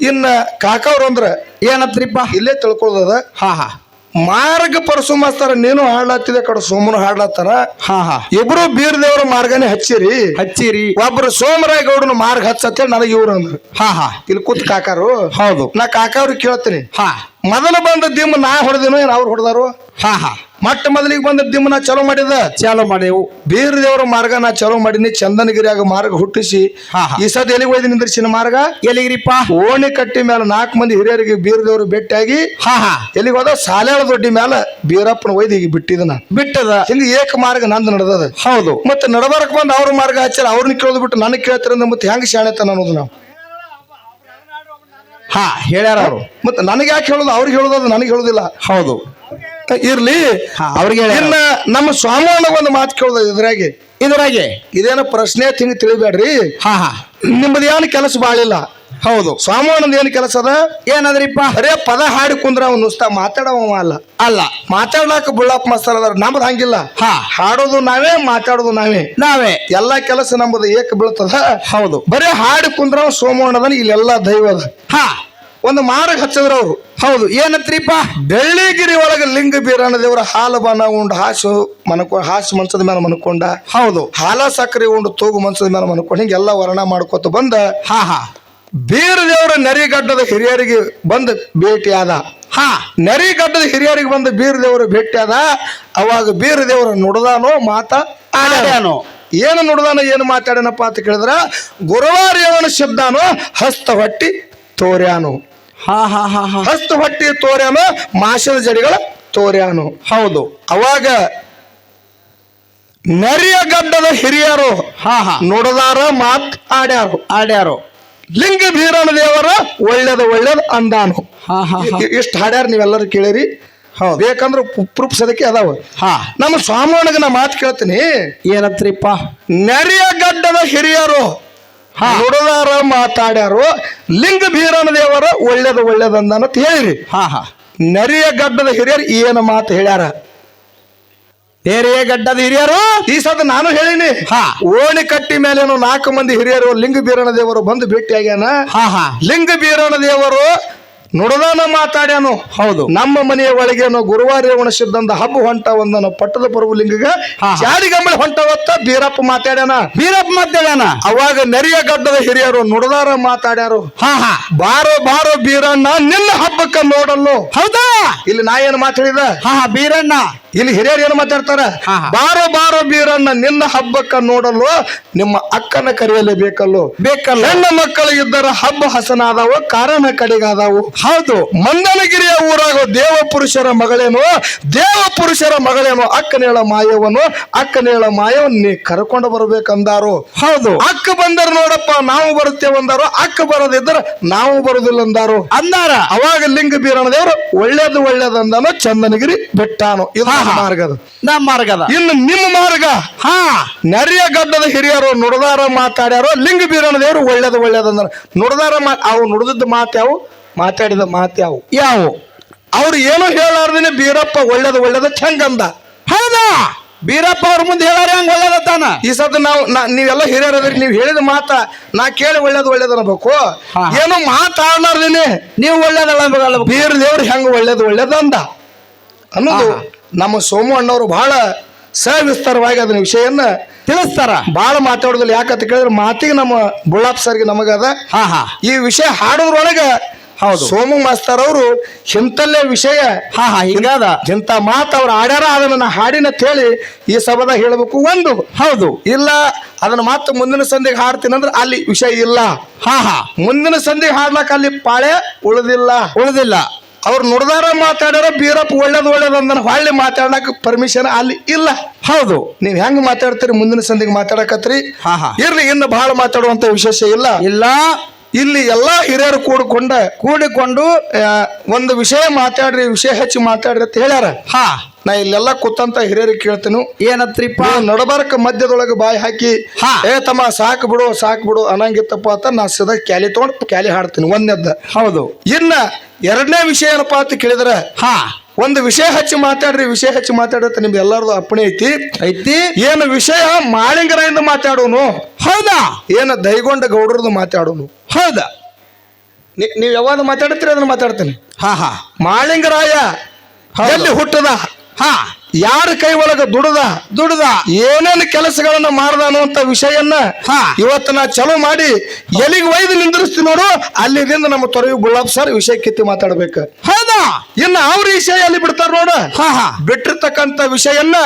ಇನ್ನ ಕಾಕವ್ರು ಅಂದ್ರ ಏನತ್ರಿಪ್ಪ? ಇಲ್ಲೇ ತಿಳ್ಕೊಳ್ಳೋದ ಹಾ ಹಾ. ಮಾರ್ಗ ಪರಸುಮಾಸ್ತಾರ ನೀನು ಹಾಡ್ಲಾತಿದೆ ಕಡೆ ಸೋಮನು ಹಾಡ್ಲಾತಾರ ಹಾ ಹಾ. ಇಬ್ರು ಬೀರ್ದೇವ್ರ ಮಾರ್ಗನೇ ಹಚ್ಚಿರಿ. ಹಚ್ಚಿರಿ. ಒಬ್ರು ಸೋಮರಾಯ ಗೌಡನ ಮಾರ್ಗ ಹಚ್ಚತ್ತೇಳಿ ನನಗೆ ಇವ್ರು ಅಂದ್ರು. ಹಾ ಹಾ. ಇಲ್ಲಿ ಕೂತ್ ಕಾಕಾರು. ಹೌದು. ನಾ ಕಾಕಾವ್ರಿಗೆ ಕೇಳ್ತೀನಿ. ಹಾ. ಮೊದಲು ಬಂದ ದಿಮ್ಮ ನಾ ಹೊಡೆದಿನೋ ಏನ್ ಅವ್ರು ಹೊಡೆದಾರು? ಹಾ ಹಾ. ಮಟ್ಟ ಮೊದಲಿಗೆ ಬಂದ ದಿಮ್ಮ ನಾ ಚಲೋ ಮಾಡಿದ? ಚಾಲೋ ಮಾಡೇವು. ಬೀರ್ ದೇವರ ಮಾರ್ಗ ನಾ ಚಲೋ ಮಾಡೀನಿ ಚಂದನಗಿರಿಯಾಗ ಮಾರ್ಗ ಹುಟ್ಟಿಸಿ. ಹಾ, ಹಾ. ಈ ಸದ್ ಎಲ್ಲಿಗೆ ಹೋಯ್ದು ನಿಂದ್ರಿಸಿನ ಮಾರ್ಗ? ಎಲ್ಲಿಗ್ರಿಪ್ಪ? ಓಣಿ ಕಟ್ಟಿ ಮೇಲೆ ನಾಲ್ಕು ಮಂದಿ ಹಿರಿಯರಿಗೆ ಬೀರ್ ದೇವರು ಭೇಟಿಯಾಗಿ ಹಾ ಹಾ. ಎಲ್ಲಿಗೆ ಹೋದ? ಸಾಲ್ಯಾಳ ದೊಡ್ಡಿ ಮೇಲೆ ಬೀರಪ್ಪನ ಒಯ್ದು ಈಗ ಬಿಟ್ಟಿದ ನಾ ಬಿಟ್ಟದ? ಹಿಂಗ ಏಕ ಮಾರ್ಗ ನಂದು ನಡೆದದ. ಹೌದು. ಮತ್ತೆ ನಡಬಾರಕ್ ಬಂದು ಅವ್ರ ಮಾರ್ಗ ಹಚ್ಚಾರ ಅವ್ರನ್ನ ಕೇಳೋದು ಬಿಟ್ಟು ನನಗೆ ಕೇಳ್ತಾರಂದ ಮತ್ತೆ ಹೆಂಗ್ ಶಾಣೆತನ ಅನ್ನೋದು ನಾವು. ಹಾ ಹೇಳ್ಯಾರ ಅವರು. ಮತ್ತೆ ನನಗೆ ಯಾಕೆ ಹೇಳೋದು? ಅವ್ರಿಗೆ ಹೇಳೋದು ಅದು ನನಗೆ ಹೇಳೋದಿಲ್ಲ. ಹೌದು. ಇರ್ಲಿ. ಅವ್ರಿಗೆ ಇನ್ನ ನಮ್ಮ ಸ್ವಾಮಿಯಣ್ಣ ಒಂದು ಮಾತು ಕೇಳ್ದ ಇದ್ರಾಗೆ. ಇದ್ರಾಗೆ? ಇದೇನೋ ಪ್ರಶ್ನೆ ತಿಂಗ್ ತಿಳಿಬೇಡ್ರಿ. ಹಾ ಹಾ. ನಿಮ್ಮದು ಏನು ಕೆಲಸ ಬಾಳಿಲ್ಲ ಹೌದು. ಸ್ವಾಮಿಯಣ್ಣದ ಏನು ಕೆಲಸ ಅದ? ಏನದ್ರಿಪ್ಪ? ಅರೇ ಪದ ಹಾಡಿ ಕುಂದ್ರ ಅವ್ನು ನುಸ್ತಾ ಮಾತಾಡವ ಅಲ್ಲ. ಅಲ್ಲ. ಮಾತಾಡ್ಲಾಕ ಬುಳ್ಳಪ್ಪ ಮಸ್ತರ್ ಅದಾರ. ನಮ್ದು ಹಂಗಿಲ್ಲ. ಹಾ. ಹಾಡೋದು ನಾವೇ ಮಾತಾಡೋದು ನಾವೇ. ನಾವೇ. ಎಲ್ಲಾ ಕೆಲಸ ನಮ್ಮದು ಏಕ ಬೀಳ್ತದ. ಹೌದು. ಬರೇ ಹಾಡಿ ಕುಂದ್ರ ಸೋಮಣ್ಣದನ ಇಲ್ಲೆಲ್ಲ ದೈವದ ಹಾ. ಒಂದು ಮಾರಕ್ ಹಚ್ಚಿದ್ರ ಅವರು. ಹೌದು. ಏನತ್ರಿಪ್ಪ? ಬೆಳ್ಳಿಗಿರಿ ಒಳಗೆ ಲಿಂಗ ಬೀರಣ್ಣ ದೇವರ ಹಾಲು ಬಾನ ಉಂಡು ಹಾಸು ಮನಕೊ ಹಾಸು ಮನ್ಸದ ಮೇಲೆ ಮನ್ಕೊಂಡ. ಹೌದು. ಹಾಲ ಸಕ್ಕರೆ ಉಂಡು ತೂಗು ಮನ್ಸದ ಮೇಲೆ ಮನ್ಕೊಂಡು ಹಿಂಗೆಲ್ಲ ವರ್ಣ ಮಾಡ್ಕೊತ ಬಂದ. ಹಾ ಹಾ. ಬೀರ ದೇವರ ನರಿಗಡ್ಡದ ಹಿರಿಯರಿಗೆ ಬಂದು ಭೇಟಿಯಾದ ಹಾ. ನರಿಗಡ್ಡದ ಹಿರಿಯರಿಗೆ ಬಂದು ಬೀರ ದೇವರು ಭೇಟಿಯಾದ ಅವಾಗ ಬೀರ ದೇವರ ನುಡ್ದಾನೋ ಮಾತ ಆಡ್ಯಾನೋ. ಏನು ನುಡ್ದಾನ ಏನು ಮಾತಾಡ್ಯಾನಪ್ಪ ಅಂತ ಕೇಳಿದ್ರ ಗುರುವಾರ್ಯವನ ಶಬ್ದಾನೋ ಹಸ್ತ ಹೊಟ್ಟಿ ತೋರ್ಯಾನು. ಹಾ ಹಾ ಹಾ ಹಾ. ಹಸ್ತ ಹೊಟ್ಟಿ ತೋರ್ಯಾನು ಮಾಸದ ಜಡಿಗಳ ತೋರ್ಯಾನು. ಹೌದು. ಅವಾಗ ನರಿಯ ಗಡ್ಡದ ಹಿರಿಯರು ಹಾ ಹಾ. ನೋಡದಾರ ಮಾತ್ ಆಡ್ಯಾರು. ಆಡ್ಯಾರು. ಲಿಂಗ ಭೀರಣ ದೇವರ ಒಳ್ಳೇದ ಒಳ್ಳೇದ ಅಂದಾನು. ಹಾ ಹಾ ಹಾ. ಇಷ್ಟು ಹಾಡ್ಯಾರ ನೀವೆಲ್ಲರೂ ಕೇಳಿರಿ. ಹೌದು. ಬೇಕಂದ್ರೆ ಪ್ರೂಫ್ಸದಕ್ಕೆ ಅದಾವ. ಹಾ. ನಮ್ಮ ಸ್ವಾಮಿ ನಾ ಮಾತು ಕೇಳ್ತೀನಿ. ಏನತ್ರಿಪ್ಪ? ನರಿಯ ಗಡ್ಡದ ಹಿರಿಯರು. ನುಡದಾರ ಮಾತಾಡ್ಯಾರು ಲಿಂಗ ಭೀರನ ದೇವರ ಒಳ್ಳೇದು ಒಳ್ಳೇದ ಅಂದಾನಂತ ಹೇಳಿರಿ. ಹಾ ಹಾ. ನರಿಯ ಗಡ್ಡದ ಹಿರಿಯರು ಏನು ಮಾತು ಹೇಳ್ಯಾರ? ಬೇರೆಯೇ ಗಡ್ಡದ ಹಿರಿಯರು? ಈ ಸದ ನಾನು ಹೇಳಿನಿ. ಹಾ. ಓಣಿ ಕಟ್ಟಿ ಮೇಲೇನು ನಾಲ್ಕು ಮಂದಿ ಹಿರಿಯರು ಲಿಂಗ ಬೀರಣ ದೇವರು ಬಂದು ಭೇಟಿಯಾಗ್ಯಾನ. ಹಾ ಹಾ. ಲಿಂಗ ಬೀರಣ ದೇವರು ನುಡದಾನ ಮಾತಾಡ್ಯಾನು. ಹೌದು. ನಮ್ಮ ಮನೆಯ ಒಳಗೇನು ಗುರುವಾರ ಒಣಸಿದ್ದಂತ ಹಬ್ಬ ಹೊಂಟ ಒಂದನ ಪಟ್ಟದ ಪ್ರಭು ಲಿಂಗಗ ಹಾ. ಜಾಡಿಗಂಬಳ ಹೊಂಟವತ್ತ ಬೀರಪ್ಪ ಮಾತಾಡ್ಯಾನ. ಬೀರಪ್ಪ ಮಾತಾಡ್ಯಾನ? ಅವಾಗ ನೆರೆಯ ಗಡ್ಡದ ಹಿರಿಯರು ನುಡದಾರ ಮಾತಾಡ್ಯಾರು. ಹಾ ಹಾ. ಬಾರೋ ಬಾರೋ ಬೀರಣ್ಣ ನಿನ್ನ ಹಬ್ಬಕ್ಕ ನೋಡಲ್ಲು. ಹೌದಾ? ಇಲ್ಲಿ ನಾ ಏನು ಮಾತಾಡಿದ? ಹಾ ಹಾ ಬೀರಣ್ಣ. ಇಲ್ಲಿ ಹಿರಿಯರು ಏನು ಮಾತಾಡ್ತಾರ. ಬಾರೋ ಬಾರೋ ಬೀರನ್ನ ನಿನ್ನ ಹಬ್ಬಕ್ಕ ನೋಡಲು ನಿಮ್ಮ ಅಕ್ಕನ ಕರೆಯಲೇಬೇಕಲ್ಲೋ ಬೇಕಲ್ಲ. ಹೆಣ್ಣು ಮಕ್ಕಳು ಇದ್ದರ ಹಬ್ಬ ಹಸನಾದವು ಕಾರಣ ಕಡೆಗಾದವು. ಹೌದು. ಮಂದನಗಿರಿಯ ಊರಾಗ ದೇವ ಪುರುಷರ ಮಗಳೇನು? ದೇವ ಪುರುಷರ ಮಗಳೇನು? ಅಕ್ಕನೇಳ ಮಾಯವನು ಅಕ್ಕನೇಳ ಮಾಯವನ್ನು ನೀ ಕರ್ಕೊಂಡು ಬರಬೇಕಂದಾರು. ಹೌದು. ಅಕ್ಕ ಬಂದರು ನೋಡಪ್ಪ ನಾವು ಬರುತ್ತೇವೆ ಅಂದಾರು. ಅಕ್ಕ ಬರೋದಿದ್ರೆ ನಾವು ಬರುದಿಲ್ಲ ಅಂದಾರು. ಅಂದಾರ. ಅವಾಗ ಲಿಂಗ ಬೀರಣ ದೇವರು ಒಳ್ಳೇದು ಒಳ್ಳೇದಂದನು ಚಂದನಗಿರಿ ಬೆಟ್ಟಾನು. ಇದು ಮಾರ್ಗದ. ನಮ್ಮ ಮಾರ್ಗದ. ಇನ್ನು ನಿಮ್ಮ ಮಾರ್ಗ. ಹಾ. ನರಿಯ ಗಡ್ಡದ ಹಿರಿಯರು ನುಡದಾರ ಮಾತಾಡ್ಯಾರೋ ಲಿಂಗ ಬೀರಣ ದೇವರು ಒಳ್ಳೇದು ಒಳ್ಳೇದು ಅಂದ್ರೆ ನುಡದಾರ ಮಾತು ಅವು ನುಡಿದಿದ್ದ ಮಾತು ಯಾವು? ಮಾತಾಡಿದ ಮಾತು ಯಾವು? ಯಾವು? ಅವ್ರು ಏನು ಹೇಳಾರ್ದೇನೆ ಬೀರಪ್ಪ ಒಳ್ಳೇದು ಒಳ್ಳೇದು ಚಂಗಂದ. ಹೌದಾ? ಬೀರಪ್ಪ ಅವ್ರ ಮುಂದೆ ಹೇಳಾರ ಹಂಗ ಒಳ್ಳೇದತ್ತಾನ ಈ ಸತ ನಾವು ನೀವೆಲ್ಲ ಹಿರಿಯರದ್ರಿ ನೀವು ಹೇಳಿದ ಮಾತ ನಾ ಕೇಳಿ ಒಳ್ಳೇದು ಒಳ್ಳೇದು ಅನ್ಬೇಕು. ಏನು ಮಾತಾಡ್ಲಾರ್ದೇನೆ ನೀವು ಒಳ್ಳೇದಲ್ಲ ಬೀರ ದೇವ್ರು ಹೆಂಗ ಒಳ್ಳೇದು ಒಳ್ಳೇದಂದ ಅನ್ನೋದು ನಮ್ಮ ಸೋಮು ಅಣ್ಣವರು ಬಹಳ ಸವಿಸ್ತಾರವಾಗಿ ಅದನ್ನ ವಿಷಯನ್ನ ತಿಳಿಸ್ತಾರ. ಬಹಳ ಮಾತಾಡೋದಿಲ್ಲ ಯಾಕಂತ ಕೇಳಿದ್ರೆ ಮಾತಿಗೆ ನಮ್ಮ ಬುಳ್ಳಾಪ್ ಸರ್ಗೆ ನಮಗದ ಹಾ ಹಾ. ಈ ವಿಷಯ ಹಾಡೋದ್ರೊಳಗ ಹೌದು. ಸೋಮು ಮಾಸ್ತರ್ ಅವರು ಹಿಂತಲ್ಲೇ ವಿಷಯ ಹಾ ಹಾ ಹಿಂಗಾದ ಇಂಥ ಮಾತು ಅವ್ರು ಆಡ್ಯಾರ ಅದನ್ನ ಹಾಡಿನ ಹೇಳಿ ಈ ಸಭದ ಹೇಳಬೇಕು ಒಂದು. ಹೌದು. ಇಲ್ಲ ಅದನ್ನ ಮಾತು ಮುಂದಿನ ಸಂಧಿಗೆ ಹಾಡ್ತೀನಿ ಅಂದ್ರೆ ಅಲ್ಲಿ ವಿಷಯ ಇಲ್ಲ. ಹಾ ಹಾ. ಮುಂದಿನ ಸಂಧಿಗೆ ಹಾಡ್ಲಾಕ ಅಲ್ಲಿ ಪಾಳೆ ಉಳಿದಿಲ್ಲ. ಉಳಿದಿಲ್ಲ. ಅವ್ರು ನುಡ್ದಾರ ಮಾತಾಡ್ಯಾರ ಬೀರಪ್ಪ ಒಳ್ಳೇದು ಒಳ್ಳೇದು ಅಂದನ ಹೊಳ್ಳಿ ಮಾತಾಡಕ್ ಪರ್ಮಿಷನ್ ಅಲ್ಲಿ ಇಲ್ಲ. ಹೌದು. ನೀವ್ ಹೆಂಗ್ ಮಾತಾಡ್ತೀರಿ ಮುಂದಿನ ಸಂದಿಗೆ ಮಾತಾಡಕತ್ರಿ? ಹಾ ಹಾ. ಇರ್ಲಿ ಇನ್ನು ಬಹಳ ಮಾತಾಡುವಂತ ವಿಶೇಷ ಇಲ್ಲ. ಇಲ್ಲ. ಇಲ್ಲಿ ಎಲ್ಲಾ ಹಿರಿಯರು ಕೂಡಿಕೊಂಡ ಕೂಡಿಕೊಂಡು ಆ, ಒಂದು ವಿಷಯ ಮಾತಾಡ್ರಿ ವಿಷಯ ಹೆಚ್ಚು ಮಾತಾಡ್ರಿ ಅಂತ ಹೇಳ್ಯಾರ. ಹಾ. ನಾ ಇಲ್ಲೆಲ್ಲ ಕೂತಂತ ಹಿರಿಯರಿಗೆ ಕೇಳ್ತೀನಿ. ಏನತ್ರಿಪ್ಪ? ನಡಬಾರಕ ಮಧ್ಯದೊಳಗೆ ಬಾಯಿ ಹಾಕಿ ಹಾ. ಏ ತಮ್ಮ ಸಾಕ್ ಬಿಡು ಸಾಕ್ ಬಿಡು ಅನ್ನಂಗಿತ್ತಪ್ಪ ಅಂತ ನಾ ಸದಾ ಕ್ಯಾಲಿ ತಗೊಂಡು ಕ್ಯಾಲಿ ಹಾಡ್ತೀನಿ ಒಂದನೇದ್ದ. ಹೌದು. ಇನ್ನ ಎರಡನೇ ವಿಷಯ ಏನಪ್ಪಾ ಅಂತ ಕೇಳಿದ್ರೆ ಹಾ. ಒಂದು ವಿಷಯ ಹಚ್ಚಿ ಮಾತಾಡ್ರಿ ವಿಷಯ ಹಚ್ಚಿ ಮಾತಾಡತ್ತೆ ನಿಮ್ಗೆ ಎಲ್ಲಾರದು ಅಪ್ಪಣೆ ಐತಿ. ಐತಿ. ಏನು ವಿಷಯ ಮಾಳಿಂಗರಿಂದ ಮಾತಾಡೋನು? ಹೌದಾ? ಏನು ದೈಗೊಂಡ ಗೌಡ್ರದ್ದು ಮಾತಾಡೋನು? ಹೌದಾ? ನೀವು ಯಾವಾಗ ಮಾತಾಡ್ತೀರಿ ಅದನ್ನ ಮಾತಾಡ್ತೀನಿ. ಹಾ ಹಾ. ಮಾಳಿಂಗರಾಯ. ಎಲ್ಲಿ ಹುಟ್ಟದ? ಹಾ. ಯಾರ ಕೈ ಒಳಗ ದುಡದ? ದುಡದ. ಏನೇನು ಕೆಲಸಗಳನ್ನ ಮಾಡ್ದ ಅನ್ನುವಂತ ವಿಷಯನ್ನ ಹಾ. ಇವತ್ತು ನಾ ಚಲೋ ಮಾಡಿ ಎಲ್ಲಿಗೆ ಒಯ್ದು ನಿಂದಿರಿಸ್ತೀನಿ ನೋಡು ಅಲ್ಲಿದಿಂದ ನಮ್ಮ ತೊರೆಯು ಗುಲಾಬ್ ಸರ್ ವಿಷಯ ಕಿತ್ತಿ ಮಾತಾಡ್ಬೇಕು. ಹೌದಾ? ಇನ್ನು ಅವ್ರ ವಿಷಯ ಅಲ್ಲಿ ಬಿಡ್ತಾರ ನೋಡ? ಬಿಟ್ಟಿರ್ತಕ್ಕಂಥ ವಿಷಯನ್ನ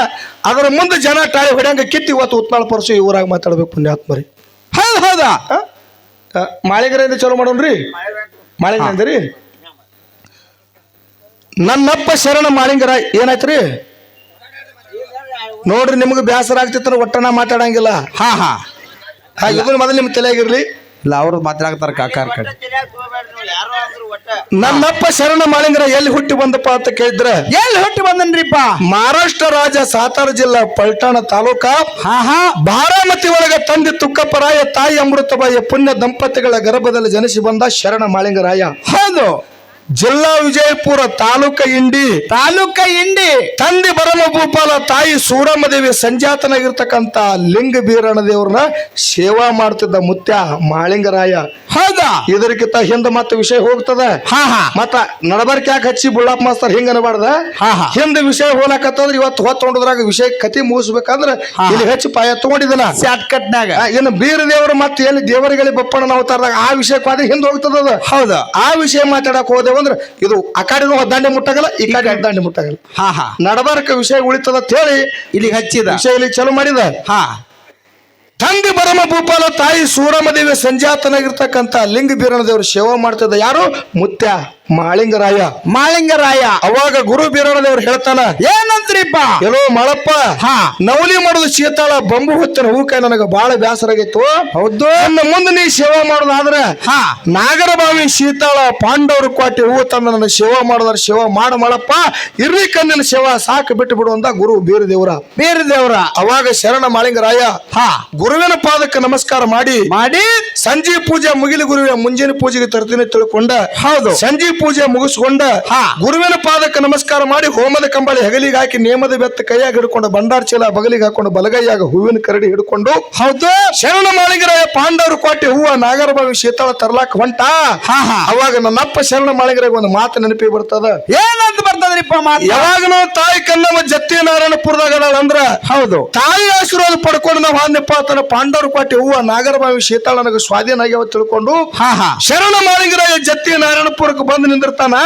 ಅದರ ಮುಂದೆ ಜನ ಟಾಳಿ ಹೊಡ್ಯಂಗ ಕಿತ್ತಿ ಇವತ್ತು ಉತ್ನಾಳ ಪರಸು ಇವರಾಗ ಮಾತಾಡ್ಬೇಕು ಪುಣ್ಯಾತ್ಮರಿ ಹೌದು ಹೌದಾ? ಮಾಳಿಗರಿಂದ ಚಲೋ ಮಾಡೋಣ್ರಿ? ರೀ? ನನ್ನಪ್ಪ ಶರಣ ಮಾಳಿಂಗರ ಏನಾಯ್ತ್ರಿ? ನೋಡ್ರಿ ನಿಮ್ಗೆ ಬೇಸರ ಆಗ್ತಿತ್ತ ಒಟ್ಟನ ಮಾತಾಡಂಗಿಲ್ಲ. ಹಾ ಹಾ. ಹಾ, ಇದನ್ನ ಮೊದಲು ನಿಮ್ ತಲೆಯಾಗಿರ್ಲಿ. ಇಲ್ಲ ಅವ್ರು ಮಾತಾಡ್ತಾರ ಕಾಕಾರ ಕಡೆ ನನ್ನಪ್ಪ ಶರಣ ಮಾಳಿಂಗರ ಎಲ್ಲಿ ಹುಟ್ಟಿ ಬಂದಪ್ಪ ಅಂತ ಕೇಳಿದ್ರೆ ಎಲ್ಲಿ ಹುಟ್ಟಿ ಬಂದನ್ರಿಪ್ಪ? ಮಹಾರಾಷ್ಟ್ರ ರಾಜ್ಯ ಸಾತಾರ ಜಿಲ್ಲಾ ಪಲ್ಟಾಣ ತಾಲೂಕ ಹಾ ಹಾ. ಬಾರಾಮತಿ ಒಳಗ ತಂದೆ ತುಕ್ಕಪ್ಪರಾಯ ತಾಯಿ ಅಮೃತಬಾಯಿಯ ಪುಣ್ಯ ದಂಪತಿಗಳ ಗರ್ಭದಲ್ಲಿ ಜನಿಸಿ ಬಂದ ಶರಣ ಮಾಳಿಂಗರಾಯ. ಹೌದು. ಜಿಲ್ಲಾ ವಿಜಯಪುರ ತಾಲೂಕ ಇಂಡಿ ತಾಲೂಕ ಇಂಡಿ ತಂದೆ ಬರಮ ಭೂಪಾಲ ತಾಯಿ ಸೂರಮ್ಮ ದೇವಿ ಸಂಜಾತನಾಗಿರ್ತಕ್ಕಂಥ ಲಿಂಗ ಬೀರಣ ದೇವ್ರನ್ನ ಸೇವಾ ಮಾಡ್ತಿದ್ದ ಮುತ್ಯ ಮಾಳಿಂಗರಾಯ. ಹೌದಾ? ಇದಕ್ಕಿಂತ ಹಿಂದ ಮತ್ತೆ ವಿಷಯ ಹೋಗ್ತದ. ಹಾ ಹಾ. ಮತ್ತ ನಡಬರ್ಕ್ ಯಾಕೆ ಹಚ್ಚಿ ಬುಳ್ಳಪ್ಪ ಮಾಸ್ತರ್ ಹಿಂಗ ಅನ್ಬಾರ್ದ. ಹಿಂದ ವಿಷಯ ಹೋಲಕತ್ತಂದ್ರ ಇವತ್ತು ಹೊತ್ತೊಂಡದ್ರಾಗ ವಿಷಯ ಕತಿ ಮುಗಿಸ್ಬೇಕಂದ್ರ. ಇಲ್ಲಿ ಹಚ್ಚಿ ಪಾಯ ತಗೊಂಡಿದನ ಶಾರ್ಟ್ ಕಟ್ ನಾಗ ಇನ್ನು ಬೀರ ದೇವರು ಮತ್ತೆ ಎಲ್ಲಿ ದೇವರುಗಳಿಗೆ ಬಪ್ಪಣ್ಣನ ಅವತಾರದಾಗ ಆ ವಿಷಯಕ್ಕೆ ಹೋದ್ರೆ ಹಿಂದೆ ಹೋಗ್ತದ ಹೌದು? ಆ ವಿಷಯ ಮಾತಾಡಕ್ ಹೋದೆವು. ಅಂದ್ರೆ ಇದು ಆ ಕಡೆನೂ ದಂಡೆ ಮುಟ್ಟಾಗಲ್ಲ ಈ ಕಡೆ ಹದ್ದಾಂಡಿ ಮುಟ್ಟಾಗಲ್ಲ. ಹಾ ಹಾ. ನಡಬಾರಕ ವಿಷಯ ಉಳಿತದ ಅಂತ ಹೇಳಿ ಇಲ್ಲಿಗೆ ಹಚ್ಚಿದ. ವಿಷಯ ಇಲ್ಲಿ ಚಲೋ ಮಾಡಿದ. ಹಾ. ತಂದೆ ಬರಮ ಭೂಪಾಲ ತಾಯಿ ಸೂರಮ್ಮ ದೇವಿ ಸಂಜಾತನಾಗಿರ್ತಕ್ಕಂಥ ಲಿಂಗ ಬೀರಣ ದೇವರು ಸೇವಾ ಮಾಡ್ತಿದ್ದ ಯಾರು? ಮುತ್ಯ. ಮಾಳಿಂಗರಾಯ. ಮಾಳಿಂಗರಾಯ. ಅವಾಗ ಗುರು ಬೀರಣ ದೇವ್ರು ಹೇಳ್ತಾನ ಏನಂತ್ರಿಪ್ಪ ಎಲ್ಲೋ ಮಳಪ್ಪ ಹಾ. ನವಲಿ ಮಾಡುದು ಶೀತಾಳ ಬಂಬು ಹೊತ್ತಿನ ಹೂಕ ನನಗೆ ಬಹಳ ಬೇಸರ ಆಗಿತ್ತು ಹೌದು. ನನ್ನ ಮುಂದೆ ನೀ ಸೇವಾ ಮಾಡೋದಾದ್ರೆ ಹಾ. ನಾಗರಬಾವಿ ಶೀತಾಳ ಪಾಂಡವರು ಕ್ವಾಟಿ ಹೂ ತಂದು ನನ್ನ ಸೇವಾ ಮಾಡುದ್ರ ಸೇವಾ ಮಾಡ ಮಾಡಪ್ಪ ಇರ್ಲಿ ಕಣ್ಣಿನ ಸೇವಾ ಸಾಕು ಬಿಟ್ಟು ಬಿಡು ಅಂತ ಗುರು ಬೀರ ದೇವ್ರ ಬೇರೆ ದೇವ್ರ ಅವಾಗ ಶರಣ ಮಾಳಿಂಗರಾಯ ಹಾ. ಗುರುವಿನ ಪಾದಕ್ಕೆ ನಮಸ್ಕಾರ ಮಾಡಿ ಮಾಡಿ. ಸಂಜೆ ಪೂಜೆ ಮುಗಿಲಿ ಗುರುವಿನ ಮುಂಜಾನೆ ಪೂಜೆಗೆ ತರ್ತೀನಿ ತಿಳ್ಕೊಂಡ ಹೌದು. ಸಂಜೆ ಪೂಜೆ ಮುಗಿಸ್ಕೊಂಡ. ಗುರುವಿನ ಪಾದಕ್ಕೆ ನಮಸ್ಕಾರ ಮಾಡಿ ಹೋಮದ ಕಂಬಳಿ ಹೆಗಲಿಗೆ ಹಾಕಿ ನೇಮದ ಬೆತ್ತ ಕೈಯಾಗ ಹಿಡ್ಕೊಂಡು ಬಂಡಾರ ಚೀಲ ಬಗಲಿಗೆ ಹಾಕೊಂಡು ಬಲಗೈಯಾಗ ಹೂವಿನ ಕರಡಿ ಹಿಡ್ಕೊಂಡು ಹೌದು. ಶರಣ ಮಾಳಿಗರಾಯ ಪಾಂಡವರು ಕೋಟೆ ಹೂವ ನಾಗರಬಾವಿ ಶೀತಳ ತರ್ಲಾಕ ಹೊಂಟ. ಹಾ ಹಾ. ಅವಾಗ ನನ್ನಪ್ಪ ಶರಣ ಮಾಳಿಗರಾಗ ಒಂದು ಮಾತು ನೆನಪಿ ಬರ್ತದ. ಏನಂತ ಬರ್ತದ್ರಿಪ್ಪ ಮಾತು? ಯಾವಾಗ ನಾವು ತಾಯಿ ಕನ್ನವ ಜತ್ತಿ ನಾರಾಯಣಪುರದಾಗ ಅಂದ್ರ ಹೌದು. ತಾಯಿ ಆಶೀರ್ವಾದ ಪಡ್ಕೊಂಡು ನಾವು ಅಂದ್ನಪ್ಪ ತನ್ನ ಪಾಂಡವರು ಕೋಟೆ ಹೂವ ನಾಗರಬಾವಿ ಶೀತಳ ನನಗೆ ಸ್ವಾಧೀನ ಆಗ್ಯಾವ ತಿಳ್ಕೊಂಡು ಹಾ ಹಾ. ಶರಣ ಮಾಳಿಗರಾಯ ಜತ್ತಿ ನಾರಾಯಣಪುರಕ್ಕೆ ಬಂದು ನಿಂದಿರ್ತಾನ.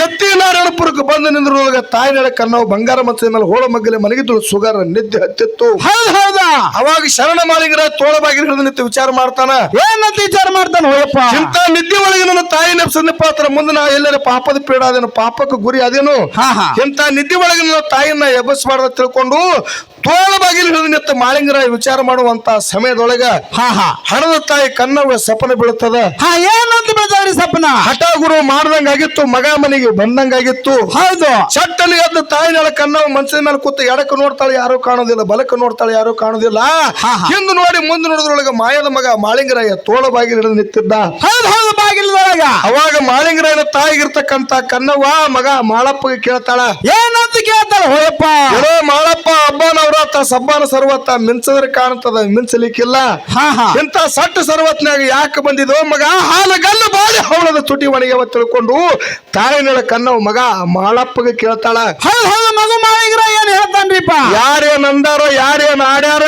ಜತ್ತಿ ನಾರಾಯಣಪುರಕ್ಕೆ ಬಂದು ನಿಂದ್ರೊಳಗ ತಾಯಿ ನೆಲ ಕನ್ನವು ಬಂಗಾರ ಮತ್ತೆ ಮೇಲೆ ಹೋಳ ಮಗ್ಗಲೆ ಮಲಗಿದ್ದು ಸುಗಾರ ನಿದ್ದೆ ಹತ್ತಿತ್ತು. ಹೌದು ಅವಾಗ ಶರಣ ಮಾಲಿಗರ ತೋಳ ಬಾಗಿಲು ಹಿಡಿದು ನಿಂತು ವಿಚಾರ ಮಾಡ್ತಾನ. ಏನಂತ ವಿಚಾರ ಮಾಡ್ತಾನ ಹೋಯಪ್ಪ? ಇಂತ ನಿದ್ದೆ ಒಳಗೆ ನನ್ನ ತಾಯಿ ನೆಪ್ಸಂದ ಪಾತ್ರ. ಮುಂದೆ ನಾ ಎಲ್ಲರ ಪಾಪದ ಪೀಡ ಅದೇನು? ಪಾಪಕ್ಕೆ ಗುರಿ ಅದೇನು? ಇಂತ ನಿದ್ದೆ ಒಳಗೆ ನನ್ನ ತಾಯಿನ ಎಬ್ಬಸ್ಬಾರ್ದ ತಿಳ್ಕೊಂಡು ತೋಳ ಬಾಗಿಲು ಹಿಡಿದು ನಿಂತು ಮಾಳಿಂಗರಾಯ ವಿಚಾರ ಮಾಡುವಂತ ಸಮಯದೊಳಗ ಹಣದ ತಾಯಿ ಕನ್ನವ ಸಪನ ಬೀಳುತ್ತದ. ಹಾ ಏನಂತ ಬೇಜಾರಿ ಸಪನ? ಹಠ ಗುರು ಮಾಡ್ದಂಗಾಗಿತ್ತು ಮಗ ಮನೆಗೆ ಬಂದಂಗಾಗಿತ್ತು. ಹೌದು. ಚಟ್ಟಲ್ಲಿ ಎದ್ದು ತಾಯಿ ನೆಲ ಕನ್ನವ ಮನ್ಸಿನ ಮೇಲೆ ಕೂತು ಎಡಕ್ಕೆ ನೋಡ್ತಾಳೆ ಯಾರು ಕಾಣೋದಿಲ್ಲ ಬಲಕ್ಕೆ ನೋಡ್ತಾಳೆ ಯಾರು ಕಾಣೋದಿಲ್ಲ. ಹಾ, ಹಾ. ನೋಡಿ ಮುಂದೆ ನೋಡಿದ್ರೊಳಗೆ ಮಾಯದ ಮಗ ಮಾಳಿಂಗರಾಯ ತೋಳ ಬಾಗಿಲು ಹಿಡಿದು ನಿಂತಿದ್ದ. ಹೌದು ಹೌದು ಬಾಗಿಲದೊಳಗ ಅವಾಗ ಮಾಳಿಂಗರಾಯನ ತಾಯಿಗಿರ್ತಕ್ಕಂತ ಕನ್ನವ್ವ ಮಗ ಮಾಳಪ್ಪಗೆ ಕೇಳ್ತಾಳ ಏನಂತ ಕೇಳ್ತಾಳ ಹೋಯಪ್ಪ? ಏ ಮಾಳಪ್ಪ ಹಬ್ಬ ನವರಾತ್ರ ಸಬ್ಬಾನ ಸರ್ವತ್ತ ಮಿಂಚದ್ರೆ ಕಾಣ್ತದ ಮಿಂಚಲಿಕ್ಕಿಲ್ಲ. ಇಂತ ಸಟ್ಟ ಸರ್ವತ್ನಾಗ ಯಾಕೆ ಬಂದಿದೋ ಮಗ? ಹಾಲು ಗಲ್ಲು ಬಾಡಿ ಹವಳದ ತುಟಿ ಒಣಗ್ಯಾವ ತಿಳ್ಕೊಂಡು ತಾಯಿನಳ ಕನ್ನವ ಮಗ ಮಾಳಪ್ಪಗೆ ಕೇಳ್ತಾಳ ಹೌದು ಹೌದು ಮಗು ಮಾಳಿಂಗರ ಏನ್ ಹೇಳ್ತಾನ್ರಿಪ್ಪ? ಯಾರೇನ್ ಅಂದಾರೋ ಯಾರೇನ್ ಆಡ್ಯಾರ?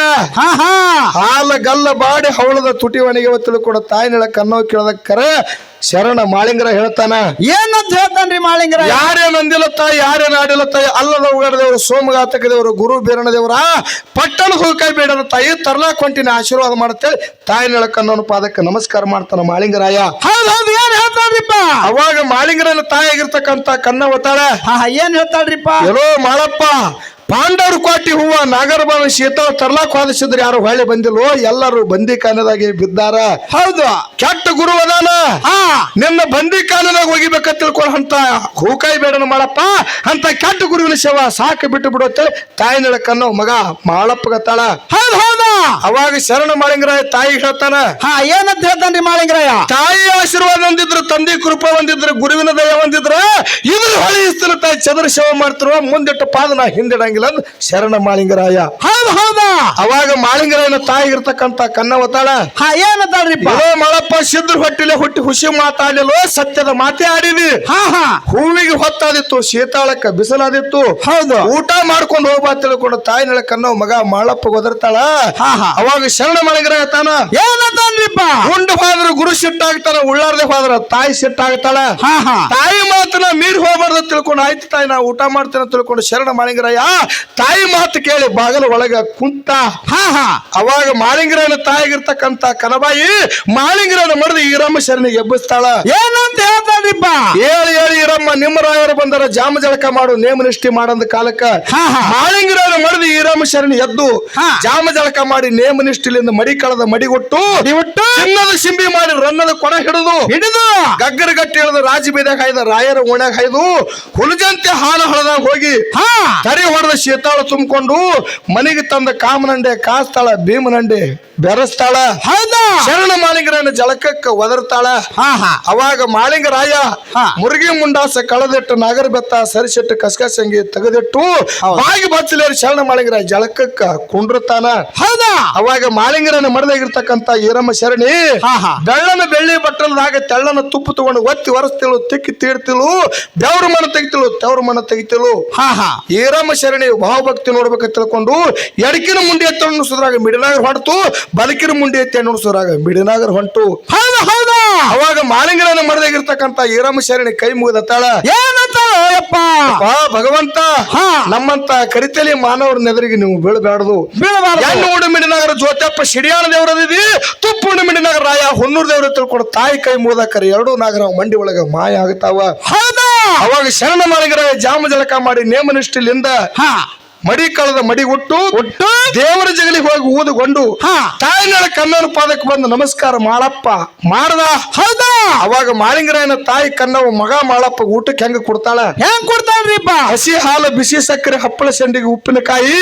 ಹಾಲ ಗಲ್ಲ ಬಾಡಿ ಹವಳದ ತುಟಿ ಒಣಗ್ಯಾವ ತಿಳ್ಕೊಂಡು ತಾಯಿನಳ ಕನ್ನವ ಕೇಳದಕ್ಕರೆ ಶರಣ ಮಾಳಿಂಗರ ಹೇಳ್ತಾನ ಏನಂತ ಹೇಳ್ತಾನ್ರಿ ಮಾಳಿಂಗ್ರ ಯಾರೇನ್ ಅಂದಿಲ್ಲ ತಾಯಿ ಯಾರೇನ್ ಆಡಿಲ್ಲ ತಾಯಿ ಅಲ್ಲದ ಉಗಾಡದೇವರು ಸೋಮಘಾತಕ ದೇವರು ಗುರು ಬೀರಣ ದೇವರ ಪಟ್ಟಣ ಹೋಗಕೈ ಬೇಡದ ತಾಯಿ ತರ್ಲಾಕ್ ಹೊಂಟಿನ ಆಶೀರ್ವಾದ ಮಾಡುತ್ತೆ. ತಾಯಿ ನೆಳಕನ್ನೋನು ಪಾದಕ್ಕೆ ನಮಸ್ಕಾರ ಮಾಡ್ತಾನ ಮಾಳಿಂಗರಾಯ. ಹೌದು ಹೌದು ಏನ್ ಹೇಳ್ತಾನ್ರಿಪ್ಪ? ಅವಾಗ ಮಾಳಿಂಗರನ್ನ ತಾಯಿ ಆಗಿರ್ತಕ್ಕಂತ ಕನ್ನ ಒತ್ತಾಳ. ಏನ್ ಹೇಳ್ತಾಳ್ರಿಪ್ಪ? ಎಲ್ಲೋ ಮಾಳಪ್ಪ ಪಾಂಡವರು ಕೋಟಿ ಹೂವ ನಾಗರಬಾವಿ ಶೀತಳ ತರ್ಲಾಕ್ ಹೋದಿಸಿದ್ರೆ ಯಾರು ಹೊಳ್ಳಿ ಬಂದಿಲ್ವೋ? ಎಲ್ಲರೂ ಬಂದಿ ಕಾನದಾಗೆ ಬಿದ್ದಾರ. ಹೌದು. ಕೆಟ್ಟ ಗುರು ಅದಾನ? ನಿನ್ನ ಬಂದಿ ಕಾಲದಾಗ ಹೋಗಿಬೇಕ ತಿಳ್ಕೊಳ್ಳಂತ ಹೂಕಾಯಿ ಬೇಡನ ಮಾಡಪ್ಪ. ಅಂತ ಕೆಟ್ಟ ಗುರುವಿನ ಶವ ಸಾಕು ಬಿಟ್ಟು ಬಿಡುತ್ತೆ ತಾಯಿ ನಡಕನ್ನೋ ಮಗ ಮಾಳಪ್ಪಗತ್ತಾಳ. ಹೌದು ಹೌದಾ. ಅವಾಗ ಶರಣ ಮಾಳಿಂಗರಾಯ ತಾಯಿ ಹೇಳ್ತಾನ ಹಾ ಏನಂತ ಹೇಳ್ತಾನ್ರಿ ಮಾಳಿಂಗರಾಯ? ತಾಯಿ ಆಶೀರ್ವಾದ ಹೊಂದಿದ್ರು ತಂದೆ ಕೃಪ ಹೊಂದಿದ್ರು ಗುರುವಿನ ದಯ ಹೊಂದಿದ್ರ ಇದ್ರ ಹೊಳಿ ಇಸ್ತಿರ ತಾಯಿ ಚದುರ ಶವ ಮಾಡ್ತಿರುವ ಮುಂದಿಟ್ಟು ಪಾದ ನಾ ಹಿಂದಿಡಂಗಿಲ್ಲ. ಬರಂಗಿಲ್ಲ ಅಂದ್ ಶರಣ ಮಾಳಿಂಗರಾಯ. ಹೌದು ಹೌದಾ? ಅವಾಗ ಮಾಳಿಂಗರಾಯನ ತಾಯಿಗಿರ್ತಕ್ಕಂತ ಕನ್ನವತಾಳ. ಹಾ ಏನತ್ತಾಳ್ರಿಪ್ಪ ಏ ಮಳಪ್ಪ ಸಿದ್ರ ಹೊಟ್ಟಿಲೆ ಹುಟ್ಟಿ ಹುಸಿ ಮಾತಾಡಲು ಸತ್ಯದ ಮಾತೇ ಆಡಿದಿ ಹಾ ಹಾ. ಹೂವಿಗೆ ಹೊತ್ತಾದಿತ್ತು ಶೀತಾಳಕ್ಕ ಬಿಸಿಲಾದಿತ್ತು. ಹೌದು. ಊಟ ಮಾಡ್ಕೊಂಡು ಹೋಗ್ಬಾ ತಿಳ್ಕೊಂಡು ತಾಯಿ ನಳ ಕನ್ನವ ಮಗ ಮಾಳಪ್ಪ ಒದರ್ತಾಳ ಹಾ, ಹಾ. ಅವಾಗ ಶರಣ ಮಾಳಿಂಗರಾಯ ತಾನ ಏನಂತಾನ್ರಿಪ್ಪ ಉಂಡು ಹೋದ್ರ ಗುರು ಸಿಟ್ಟಾಗ್ತಾನ ಉಳ್ಳಾರ್ದೆ ಹೋದ್ರ ತಾಯಿ ಸಿಟ್ಟಾಗ್ತಾಳ. ಹಾ ಹಾ. ತಾಯಿ ಮಾತನ್ನ ಮೀರಿ ಹೋಗ್ಬಾರ್ದು ತಿಳ್ಕೊಂಡು ಆಯ್ತು ತಾಯಿ ನಾ ಊಟ ಮಾಡ್ತೇನೆ ತಿಳ್ಕೊಂಡು ಶರಣ ಮಾಳಿಂಗರಾಯ ತಾಯಿ ಮಾತು ಕೇಳಿ ಬಾಗಲ ಒಳಗ ಕುಂತ ಹಾ ಹಾ. ಅವಾಗ ಮಾಳಿಂಗರನ ತಾಯಿಗಿರ್ತಕ್ಕಂತ ಕನಬಾಯಿ ಮಾಳಿಂಗರನ ಮಡದಿ ಈರಮ್ಮ ಶರಣಿಗೆ ಎಬ್ಬಿಸ್ತಾಳ. ಏನಂತ ಹೇಳ್ತಾನ್ರಿಪ್ಪ ಹೇಳಿ ಹೇಳಿ ಈರಮ್ಮ ನಿಮ್ಮ ರಾಯರು ಬಂದರ ಜಾಮ ಜಳಕ ಮಾಡು ನೇಮ ನಿಷ್ಠೆ ಮಾಡಂದ ಕಾಲಕ್ಕ. ಮಾಳಿಂಗರಾಯನ ಮಡದಿ ಈರಮ್ಮ ಶರಣಿ ಎದ್ದು. ಜಾಮ ಜಳಕ ಮಾಡಿ ನೇಮ ನಿಷ್ಠಿಲಿಂದ ಮಡಿ ಕಳದ ಮಡಿಗೊಟ್ಟು ಚಿನ್ನದ ಶಿಂಬಿ ಮಾಡಿ ರನ್ನದ ಕೊಡ ಹಿಡಿದು ಹಿಡಿದು. ಗಗ್ಗರ ಗಟ್ಟಿ ಹಿಡಿದು ರಾಜ ಬೀದ ಹಾಯ್ದ ರಾಯರ ಓಣ್ಯಾಗ ಹಾಯ್ದು ಹುಲಜಂತೆ ಹಾಲು ಹಳದಾಗ ಹೋಗಿ ಹಾ. ತರಿ ಹೊಡೆದ ಶೀತಾಳ ತುಂಬಿಕೊಂಡು ಮನೆಗೆ ತಂದ ಕಾಮನಂಡೆ ಕಾಸ್ತಾಳ ಭೀಮನಂಡೆ ಬೆರೆಸ್ತಾಳ. ಶರಣ ಮಾಲಿಂಗರನ್ನ ಜಳಕಕ್ಕ ಒದರ್ತಾಳ. ಅವಾಗ ಮಾಳಿಂಗರಾಯ ಹಾ. ಮುರುಗಿ ಮುಂಡಾಸ ಕಳೆದಿಟ್ಟು ನಾಗರ ಬೆತ್ತ ಸರಿಸಿಟ್ಟು ಕಸಕಸಂಗಿ ತೆಗೆದಿಟ್ಟು. ಬಾಗಿ ಬಚ್ಚಲೇರಿ ಶರಣ ಮಾಲಿಂಗರ ಜಳಕಕ್ಕ ಕುಂಡ್ರತಾನ. ಹೌದಾ? ಅವಾಗ ಮಾಲಿಂಗರನ್ನ ಮಡದಾಗಿರ್ತಕ್ಕಂತ ಈರಮ್ಮ ಶರಣಿ ಹಾ, ಹಾ. ಬೆಳ್ಳನ ಬೆಳ್ಳಿ ಬಟ್ಟಲದಾಗ ತೆಳ್ಳನ ತುಪ್ಪ ತಗೊಂಡು ಒತ್ತಿ ಒರೆಸ್ತಿಳು ತಿಕ್ಕಿ ತೀಡ್ತಿಳು ಬೆವ್ರ ಮನ ತೆಗಿತಿಳು ತೆವ್ರ ಮನ ತೆಗಿತಿಳು. ಹಾ ಹಾ. ಈರಮ್ಮ ಶರಣಿ ಭಾವಭಕ್ತಿ ನೋಡ್ಬೇಕಂತ ತಿಳ್ಕೊಂಡು ಎಡಕಿನ ಮುಂಡಿ ಎತ್ತ ನುಡಿಸಿದ್ರಾಗ ಮಿಡಿನಾಗರ್ ಹೊಂಟು ಬಲಕಿನ ಮುಂಡಿ ಎತ್ತ ನುಡಿಸಿದ್ರಾಗ ಮಿಡಿನಾಗರ್ ಹೊಂಟು. ಹೌದು ಹೌದಾ. ಅವಾಗ ಮಾಲಿಂಗನ ಮರದಾಗಿರ್ತಕ್ಕಂತ ಈರಮ್ಮ ಶರಣಿ ಕೈ ಮುಗಿದತ್ತಾಳ ಆ ಭಗವಂತ. ನಮ್ಮಂತ ಕರಿತಲಿ ಮಾನವರ ನೆದರಿಗೆ ನೀವು ಬೀಳಬಾರ್ದು. ಉಂಡು ಮಿಡಿನಗರ ಜ್ಯೋತಿಯಪ್ಪ ಶಿಡಿಯಾಳ ದೇವರದಿದಿ ತುಪ್ಪು ಮಿಡಿನಾಗರ ರಾಯ ಹೊನ್ನೂರು ದೇವರ ತಿಳ್ಕೊಂಡು ತಾಯಿ ಕೈ ಮುಗಿದಾಕರೆ ಎರಡೂ ನಾಗರ ಮಂಡಿ ಒಳಗ ಮಾಯ ಆಗ್ತಾವ. ಹೌದಾ. ಅವಾಗ ಶರಣ ಮಾರ್ಗರ ಜಾಮ ಜಲಕ ಮಾಡಿ ನೇಮನಿಷ್ಠಿಲಿಂದ ಹಾ. ಮಡಿ ಕಳೆದ ಮಡಿ ಹುಟ್ಟು ಒಟ್ಟು ದೇವರ ಜಗಲಿಗೆ ಹೋಗಿ ಊದುಕೊಂಡು ಹಾ. ತಾಯಿಗಳ ಕನ್ನಡ ಪಾದಕ್ಕೆ ಬಂದು ನಮಸ್ಕಾರ ಮಾಡಪ್ಪ. ಮಾಡದ? ಹೌದಾ? ಅವಾಗ ಮಾಳಿಂಗರಾಯನ ತಾಯಿ ಕನ್ನವ ಮಗ ಮಾಳಪ್ಪ ಊಟಕ್ಕೆ ಹೆಂಗ ಕೊಡ್ತಾಳ? ಹೆಂಗ್ ಕೊಡ್ತಾಳ್ರಿಪ್ಪ? ಹಸಿ ಹಾಲು ಬಿಸಿ ಸಕ್ಕರೆ ಹಪ್ಪಳ ಸಂಡಿಗೆ ಉಪ್ಪಿನಕಾಯಿ.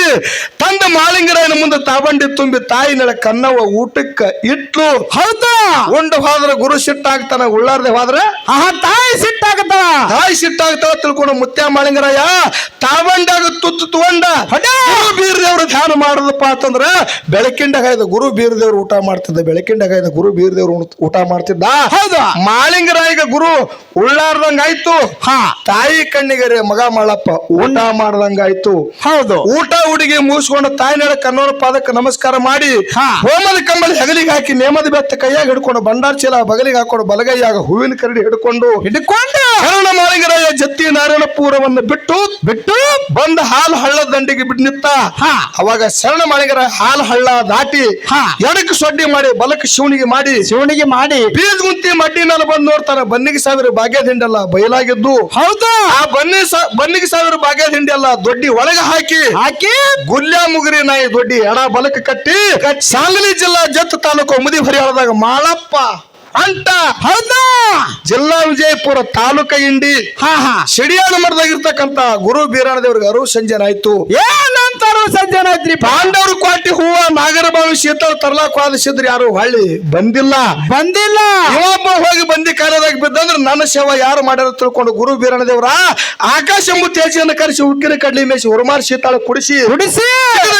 ತಂದ ಮಾಳಿಂಗರಾಯನ ಮುಂದೆ ತಾಬಂಡಿ ತುಂಬಿ ತಾಯಿ ತಾಯಿನಳ ಕನ್ನವ ಊಟಕ್ಕ ಇಟ್ಲು. ಹೌದಾ. ಉಂಡು ಹೋದ್ರ ಗುರು ಸಿಟ್ಟಾಗ್ತಾನ ಉಳ್ಳಾರ್ದೆ ಹೋದ್ರ? ಆಹಾ ತಾಯಿ ಸಿಟ್ಟಾಗತ್ತವ ತಾಯಿ ಸಿಟ್ಟಾಗ್ತಾಳ ತಿಳ್ಕೊಂಡು ಮುತ್ಯ ಮಾಳಿಂಗರಾಯ ತಾಬಂಡಾಗ ತುತ್ತು ತಗೊಂಡ ಹೊಡೆ. ಗುರು ಬೀರದೇವ್ರ ಧ್ಯಾನ ಮಾಡದಪ್ಪ ಅಂತಂದ್ರ ಬೆಳಕಿಂಡಾಗ ಇದ್ದ ಗುರು ಬೀರದೇವ್ರು ಊಟ ಮಾಡ್ತಿದ್ದ ಬೆಳಕಿಂಡಾಗ ಇದ್ದ ಗುರು ಬೀರದೇವ್ರು ಊಟ ಮಾಡ್ತಿದ್ದ. ಹೌದು. ಮಾಳಿಂಗರಾಯಿಗ ಗುರು ಉಳ್ಳಾರ್ದಂಗಾಯ್ತು. ಹಾ. ತಾಯಿ ಕಣ್ಣಿಗರೆ ಮಗ ಮಾಡಪ್ಪ ಊಟ ಮಾಡ್ದಂಗಾಯ್ತು. ಹೌದು. ಊಟ ಹುಡುಗಿ ಮುಗಿಸ್ಕೊಂಡು ತಾಯಿನ ಕನ್ನೋರ ಪಾದಕ್ಕೆ ನಮಸ್ಕಾರ ಮಾಡಿ. ಹೋಮದ ಕಂಬಳಿ ಹೆಗಲಿಗೆ ಹಾಕಿ ನೇಮದ ಬೆತ್ತ ಕೈಯಾಗ ಹಿಡ್ಕೊಂಡು ಬಂಡಾರ ಚೀಲ ಬಗಲಿಗೆ ಹಾಕೊಂಡು ಬಲಗೈಯಾಗ ಹೂವಿನ ಕರಡಿ ಹಿಡ್ಕೊಂಡು ಹಿಡ್ಕೊಂಡು. ಶರಣ ಮಾಳಿಗರಾಯ ಜತ್ತಿ ನಾರಾಯಣಪುರವನ್ನು ಬಿಟ್ಟು ಬಿಟ್ಟು. ಬಂದ ಹಾಲು ಹಳ್ಳ ದಂಡಿಗೆ ಬಿಟ್ಟು ನಿಂತ ಹಾ. ಅವಾಗ ಶರಣ ಮಾಳಿಗರ ಹಾಲು ಹಳ್ಳ ದಾಟಿ. ಎಡಕ್ಕೆ ಸೊಡ್ಡಿ ಮಾಡಿ ಬಲಕ್ಕೆ ಶಿವನಿಗೆ ಮಾಡಿ ಶಿವನಿಗೆ ಮಾಡಿ. ಬೀಜ ಗುಂತಿ ಮಡ್ಡಿ ಮೇಲೆ ಬಂದು ನೋಡ್ತಾನೆ ಬನ್ನಿಗೆ ಸಾವಿರ ಭಾಗ್ಯದ ಹಿಂಡಲ್ಲ ಬಯಲಾಗಿದ್ದು. ಹೌದಾ? ಆ ಬನ್ನಿ ಬನ್ನಿಗೆ ಸಾವಿರ ಭಾಗ್ಯದ ಹಿಂಡಿ ಅಲ್ಲ ದೊಡ್ಡಿ ಒಳಗೆ ಹಾಕಿ. ಹಾಕಿ? ಗುಲ್ಯ ಮುಗುರಿ ನಾಯಿ ದೊಡ್ಡಿ ಎಡ ಬಲಕ್ಕೆ ಕಟ್ಟಿ. ಸಾಂಗ್ಲಿ ಜಿಲ್ಲಾ ಜತ್ ತಾಲೂಕು ಮುದಿ ಹರಿಯಾಳದಾಗ ಮಾಳಪ್ಪ. ಅಂಟ ಹೌದಾ? ಜಿಲ್ಲಾ ವಿಜಯಪುರ ತಾಲೂಕ ಇಂಡಿ ಹಾ ಹಾ. ಶಿಡಿಯಾದ ಮರದಾಗಿರ್ತಕ್ಕಂತ ಗುರು ಬೀರಾಣ ದೇವ್ರಿಗೆ ಅರು ಸಂಜೆನ ಆಯ್ತು. ಏನಂತಾರು ಸಂಜೆನ ಆಯ್ತ್ರಿ ಪಾಂಡವರು ಕ್ವಾಟಿ ಹೂವ ನಾಗರಬಾವಿ ಶೀತಳ ತರ್ಲಾಕ್ ವಾದಿಸಿದ್ರು ಯಾರು? ಹಳ್ಳಿ ಬಂದಿಲ್ಲ. ಬಂದಿಲ್ಲ. ಇವೊಬ್ಬ ಹೋಗಿ ಬಂದಿ ಕಾಲದಾಗ ಬಿದ್ದಂದ್ರೆ ನನ್ನ ಸೇವ ಯಾರು ಮಾಡ್ಯಾರ ತಿಳ್ಕೊಂಡು ಗುರು ಬೀರಣ ದೇವ್ರ ಆಕಾಶ ಎಂಬ ತೇಜಿಯನ್ನು ಕರೆಸಿ ಉಕ್ಕಿನ ಕಡ್ಲಿ ಮೇಸಿ ಹುರುಮಾರ್ ಶೀತಾಳ ಕುಡಿಸಿ. ಹುಡಿಸಿ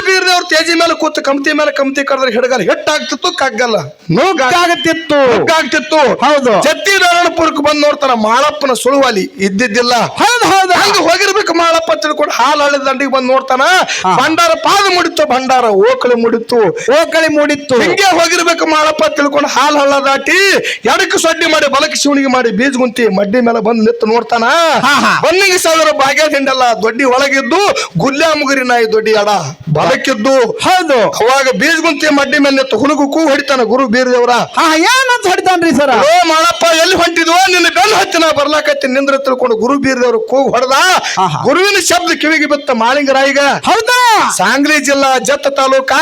ಬೀರದೇವ್ರ ತೇಜಿ ಮೇಲೆ ಕೂತು ಕಮತಿ ಮೇಲೆ ಕಮತಿ ಕರೆದ್ರೆ ಹಿಡಗಲ್ ಹಿಟ್ಟಾಗ್ತಿತ್ತು ಕಗ್ಗಲ್ಲ. ನುಗ್ಗಾಗತ್ತಿತ್ತು ಆಗ್ತಿತ್ತು. ಹೌದು. ಜತ್ತಿ ನಾರಾಯಣಪುರಕ್ಕೆ ಬಂದು ನೋಡ್ತಾರ ಮಾಳಪ್ಪನ ಸುಳುವಾಲಿ ಇದ್ದಿದ್ದಿಲ್ಲ. ಹೌದು ಹೌದು. ಹಂಗ ಹೋಗಿರ್ಬೇಕು ಮಾಳಪ್ಪ ತಿಳ್ಕೊಂಡು ಹಾಲು ಹಳ್ಳಿದ ದಂಡಿಗೆ ಬಂದು ನೋಡ್ತಾನ. ಭಂಡಾರ ಪಾದ ಮುಡಿತು ಭಂಡಾರ ಓಕಳಿ ಮುಡಿತು ಓಕಳಿ ಮುಡಿತು ಹಿಂಗೆ ಹೋಗಿರ್ಬೇಕು ಮಾಳಪ್ಪ ತಿಳ್ಕೊಂಡು ಹಾಲು ಹಳ್ಳ ದಾಟಿ ಎಡಕ್ಕೆ ಸೊಡ್ಡಿ ಮಾಡಿ ಬಲಕ್ಕೆ ಶಿವನಿಗೆ ಮಾಡಿ ಬೀಜ ಗುಂತಿ ಮಡ್ಡಿ ಮೇಲೆ ಬಂದು ನಿಂತು ನೋಡ್ತಾನ. ಬನ್ನಿಗೆ ಸಾವಿರ ಭಾಗ್ಯ ಹಿಂಡಲ್ಲ ದೊಡ್ಡಿ ಒಳಗಿದ್ದು ಗುಲ್ಲ ಮುಗುರಿ ನಾಯಿ ದೊಡ್ಡಿ ಅಡ ಬಲಕ್ಕಿದ್ದು. ಹೌದು. ಅವಾಗ ಬೀಜ ಗುಂತಿ ಮಡ್ಡಿ ಮೇಲೆ ನಿಂತು ಹುಡುಗು ಕೂ ಹೊಡಿತಾನ ಗುರು ಬೀರದೇವ್ರ. ಏನಂತ ಏನಂತ ಹೊಡಿತಾನ್ರಿ ಸರ. ಓ ಮಾಳಪ್ಪ ಎಲ್ಲಿ ಹೊಂಟಿದ್ವೋ? ನಿನ್ನ ಬೆನ್ನು ಹತ್ತಿ ನಾ ಬರ್ಲಾಕತ್ತಿ ನಿಂದ್ರ ತಿಳ್ಕೊಂಡು ಗುರು ಬೀರ್ದವ್ರು ಕೂಗ್ ಹೊಡೆದ. ಆಹಾ. ಗುರುವಿನ ಶಬ್ದ ಕಿವಿಗೆ ಬಿತ್ತ ಮಾಳಿಂಗರಾಯಿಗ. ಹೌದಾ? ಸಾಂಗ್ಲಿ ಜಿಲ್ಲಾ ಜತ್ತ ತಾಲೂಕಾ.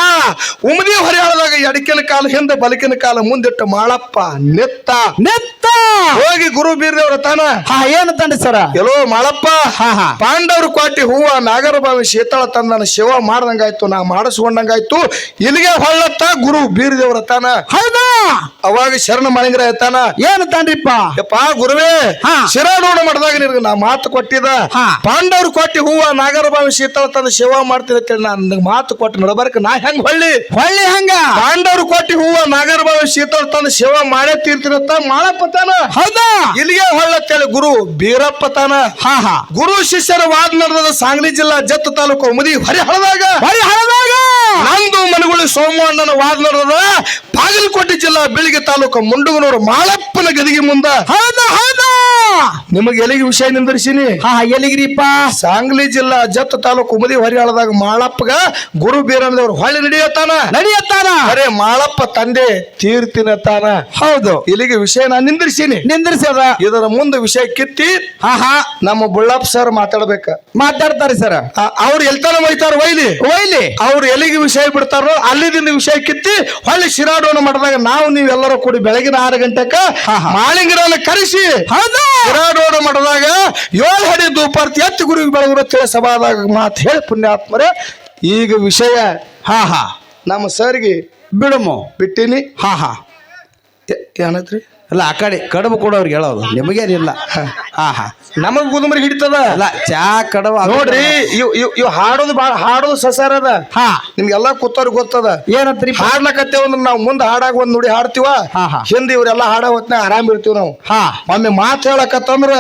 ಉಮದಿ ಹೊರೆಯಾಳದಾಗ ಎಡಕಿನ ಕಾಲ ಹಿಂದೆ ಬಲಕಿನ ಕಾಲ ಮುಂದಿಟ್ಟು ಮಾಳಪ್ಪ ನೆತ್ತ. ನೆತ್ತ. ಹೋಗಿ ಗುರು ಬೀರ್ದವ್ರ ತಾನ. ಹಾ ಏನಂತಾನ್ರಿ ಸರ? ಎಲ್ಲೋ ಮಾಳಪ್ಪ ಹಾ, ಹಾ. ಪಾಂಡವ್ರ ಕ್ವಾಟಿ ಹೂವ ನಾಗರಬಾವಿ ಶೀತಳ ತಂದನ ಶಿವ ಮಾಡ್ದಂಗಾಯ್ತು ನಾ ಮಾಡಿಸ್ಕೊಂಡಂಗಾಯ್ತು. ಇಲ್ಲಿಗೆ ಹೊಳ್ಳತ್ತ ಗುರು ಬೀರ್ದೇವ್ರ ತಾನ. ಹೌದಾ? ಅವಾಗ ಶರಣ ಮಾಳಿಂಗರ ತಾನ ಏನಂತಾನ್ರಿಪ್ಪ ಯಪ್ಪ ಗುರುವಿನ ಗುರುವೇ. ಶಿರಾಡೋಣ ಮಾಡಿದಾಗ ನಿನಗೆ ನಾ ಮಾತು ಕೊಟ್ಟಿದ ಪಾಂಡವರ ಕೊಟ್ಟಿ ಹೂವ ನಾಗರಭಾವಿ ಶೀತಳ ತಂದು ಸೇವಾ ಮಾಡ್ತೀನಿ ಅಂತೇಳಿ ನಾನು ನಿನಗೆ ಮಾತು ಕೊಟ್ಟು ನಡಬರ್ಕ. ನಾ ಹೆಂಗ್ ಹೊಳ್ಳಿ? ಹೊಳ್ಳಿ ಹಂಗ? ಪಾಂಡವ್ರು ಕೊಟ್ಟಿ ಹೂವ ನಾಗರಭಾವಿ ಶೀತಳ ತಂದು ಸೇವಾ ಮಾಡೇ ತೀರ್ತೀನಿ ಅಂತ ಮಾಡಪ್ಪತಾನ ಹೌದಾ? ಇಲ್ಲಿಗೆ ಹೊಳ್ಳತ್ತೇಳಿ ಗುರು ಬೀರಪ್ಪ ತಾನ. ಹಾ ಹಾ. ಗುರು ಶಿಷ್ಯರ ವಾದ ನಡೆದ ಸಾಂಗ್ಲಿ ಜಿಲ್ಲಾ ಜತ್ ತಾಲೂಕು ಮುದಿ ಹರಿಹಳದಾಗ. ಹರಿಹಳದಾಗ? ಹಳದಾಗ ನಂದು ಮನಗುಳಿ ಸೋಮಣ್ಣನ ವಾದ ನಡೆದ ಬಾಗಲಕೋಟೆ ಜಿಲ್ಲಾ ಬೆಳಿಗ್ಗೆ ತಾಲೂಕು ಮುಂಡುಗನೂರು ಮಾಳಪ್ಪನ ಗದಿಗೆ ಮುಂದ ಹೌದಾ ಹೌದಾ ನಿಮಗೆ ಎಲ್ಲಿಗೆ ವಿಷಯ ನಿಂದಿರ್ಸಿನಿ? ಹಾ ಎಲ್ಲಿಗಿರಿಪ್ಪ? ಸಾಂಗ್ಲಿ ಜಿಲ್ಲಾ ಜತ್ ತಾಲೂಕು ಮುದಿ ಹೊರಿಯಾಳದಾಗ ಮಾಳಪ್ಪಗ ಗುರು ಬೀರಣ್ಣದವ್ರು ಹೊಳ್ಳಿ ನಡೆಯತ್ತಾನ? ನಡಿಯತ್ತಾನ? ಅರೆ ಮಾಳಪ್ಪ ತಂದೆ ತೀರ್ತಿನತ್ತಾನ ಹೌದು. ಇಲ್ಲಿಗೆ ವಿಷಯ ನಾನು ನಿಂದಿರ್ಸಿನಿ. ನಿಂದ್ರಿಸದ? ಇದರ ಮುಂದೆ ವಿಷಯ ಕಿತ್ತಿ ಹಾ ಹಾ. ನಮ್ಮ ಬುಳ್ಳಪ್ಪ ಸರ್ ಮಾತಾಡ್ಬೇಕ. ಮಾತಾಡ್ತಾರೆ ಸರ್ ಅವ್ರು ಎಲ್ತಾನ ಒಯ್ತಾರ ಒಯ್ಲಿ? ಒಯ್ಲಿ. ಅವ್ರು ಎಲ್ಲಿಗೆ ವಿಷಯ ಬಿಡ್ತಾರೋ ಅಲ್ಲಿದಿಂದ ವಿಷಯ ಕಿತ್ತಿ ಹೊಳ್ಳಿ ಶಿರಾಡೋಣ ಮಾಡಿದಾಗ ನಾವು ನೀವೆಲ್ಲರೂ ಕೂಡಿ ಬೆಳಗಿನ ಆರು ಗಂಟೆಕ. ಮಾಳಿಂಗರನ್ನ ಕರೆಸಿ ಹೌದಾ. ಶಿರಾಡೋಣ ಮಾಡಿದಾಗ ಏಳು ಹಡಿ ದೂಪಾರ್ತಿ ಎತ್ತು ಗುರುವಿಗೆ ಬೆಳಗುರು ಸಭಾದಾಗ ಮಾತು ಹೇಳಿ ಪುಣ್ಯಾತ್ಮರೇ. ಈಗ ವಿಷಯ ಹಾ ಹಾ. ನಮ್ಮ ಸರ್ಗೆ ಬಿಡುಮು. ಬಿಟ್ಟಿನಿ. ಹಾ ಹಾ. ಏನೈತ್ರಿ ಅಲ್ಲ ಆ ಕಡೆ ಕಡಬು ಕೊಡೋರ್ಗೆ ಹೇಳೋದು. ನಿಮಗೇನಿಲ್ಲ ಹಾ ಹಾ. ನಮಗ್ ಗುದುಮರಿ ಹಿಡಿತದ? ಅಲ್ಲ ಚಾ ಕಡುಬು ಅದು- ನೋಡ್ರಿ ಇವ್ ಇವ್ ಇವ್ ಹಾಡೋದು ಬಾಳ ಹಾಡೋದು ಸಸಾರ ಅದ. ಹಾ. ನಿಮ್ಗೆಲ್ಲ ಕೂತವ್ರಿಗೆ ಗೊತ್ತದ. ಏನತ್ರಿ? ಹಾಡ್ಲಕತ್ತೇವ ಅಂದ್ರೆ ನಾವು ಮುಂದೆ ಹಾಡಾಗ ಒಂದ್ ನುಡಿ ಹಾಡ್ತೀವ. ಹಾ, ಹಾ. ಹಿಂದೆ ಇವ್ರೆಲ್ಲ ಹಾಡ ಹೊತ್ನಾಗ ಆರಾಮ್ ಇರ್ತೀವಿ ನಾವು. ಹಾ. ಒಮ್ಮೆ ಮಾತು ಹೇಳಕತ್ತಂದ್ರ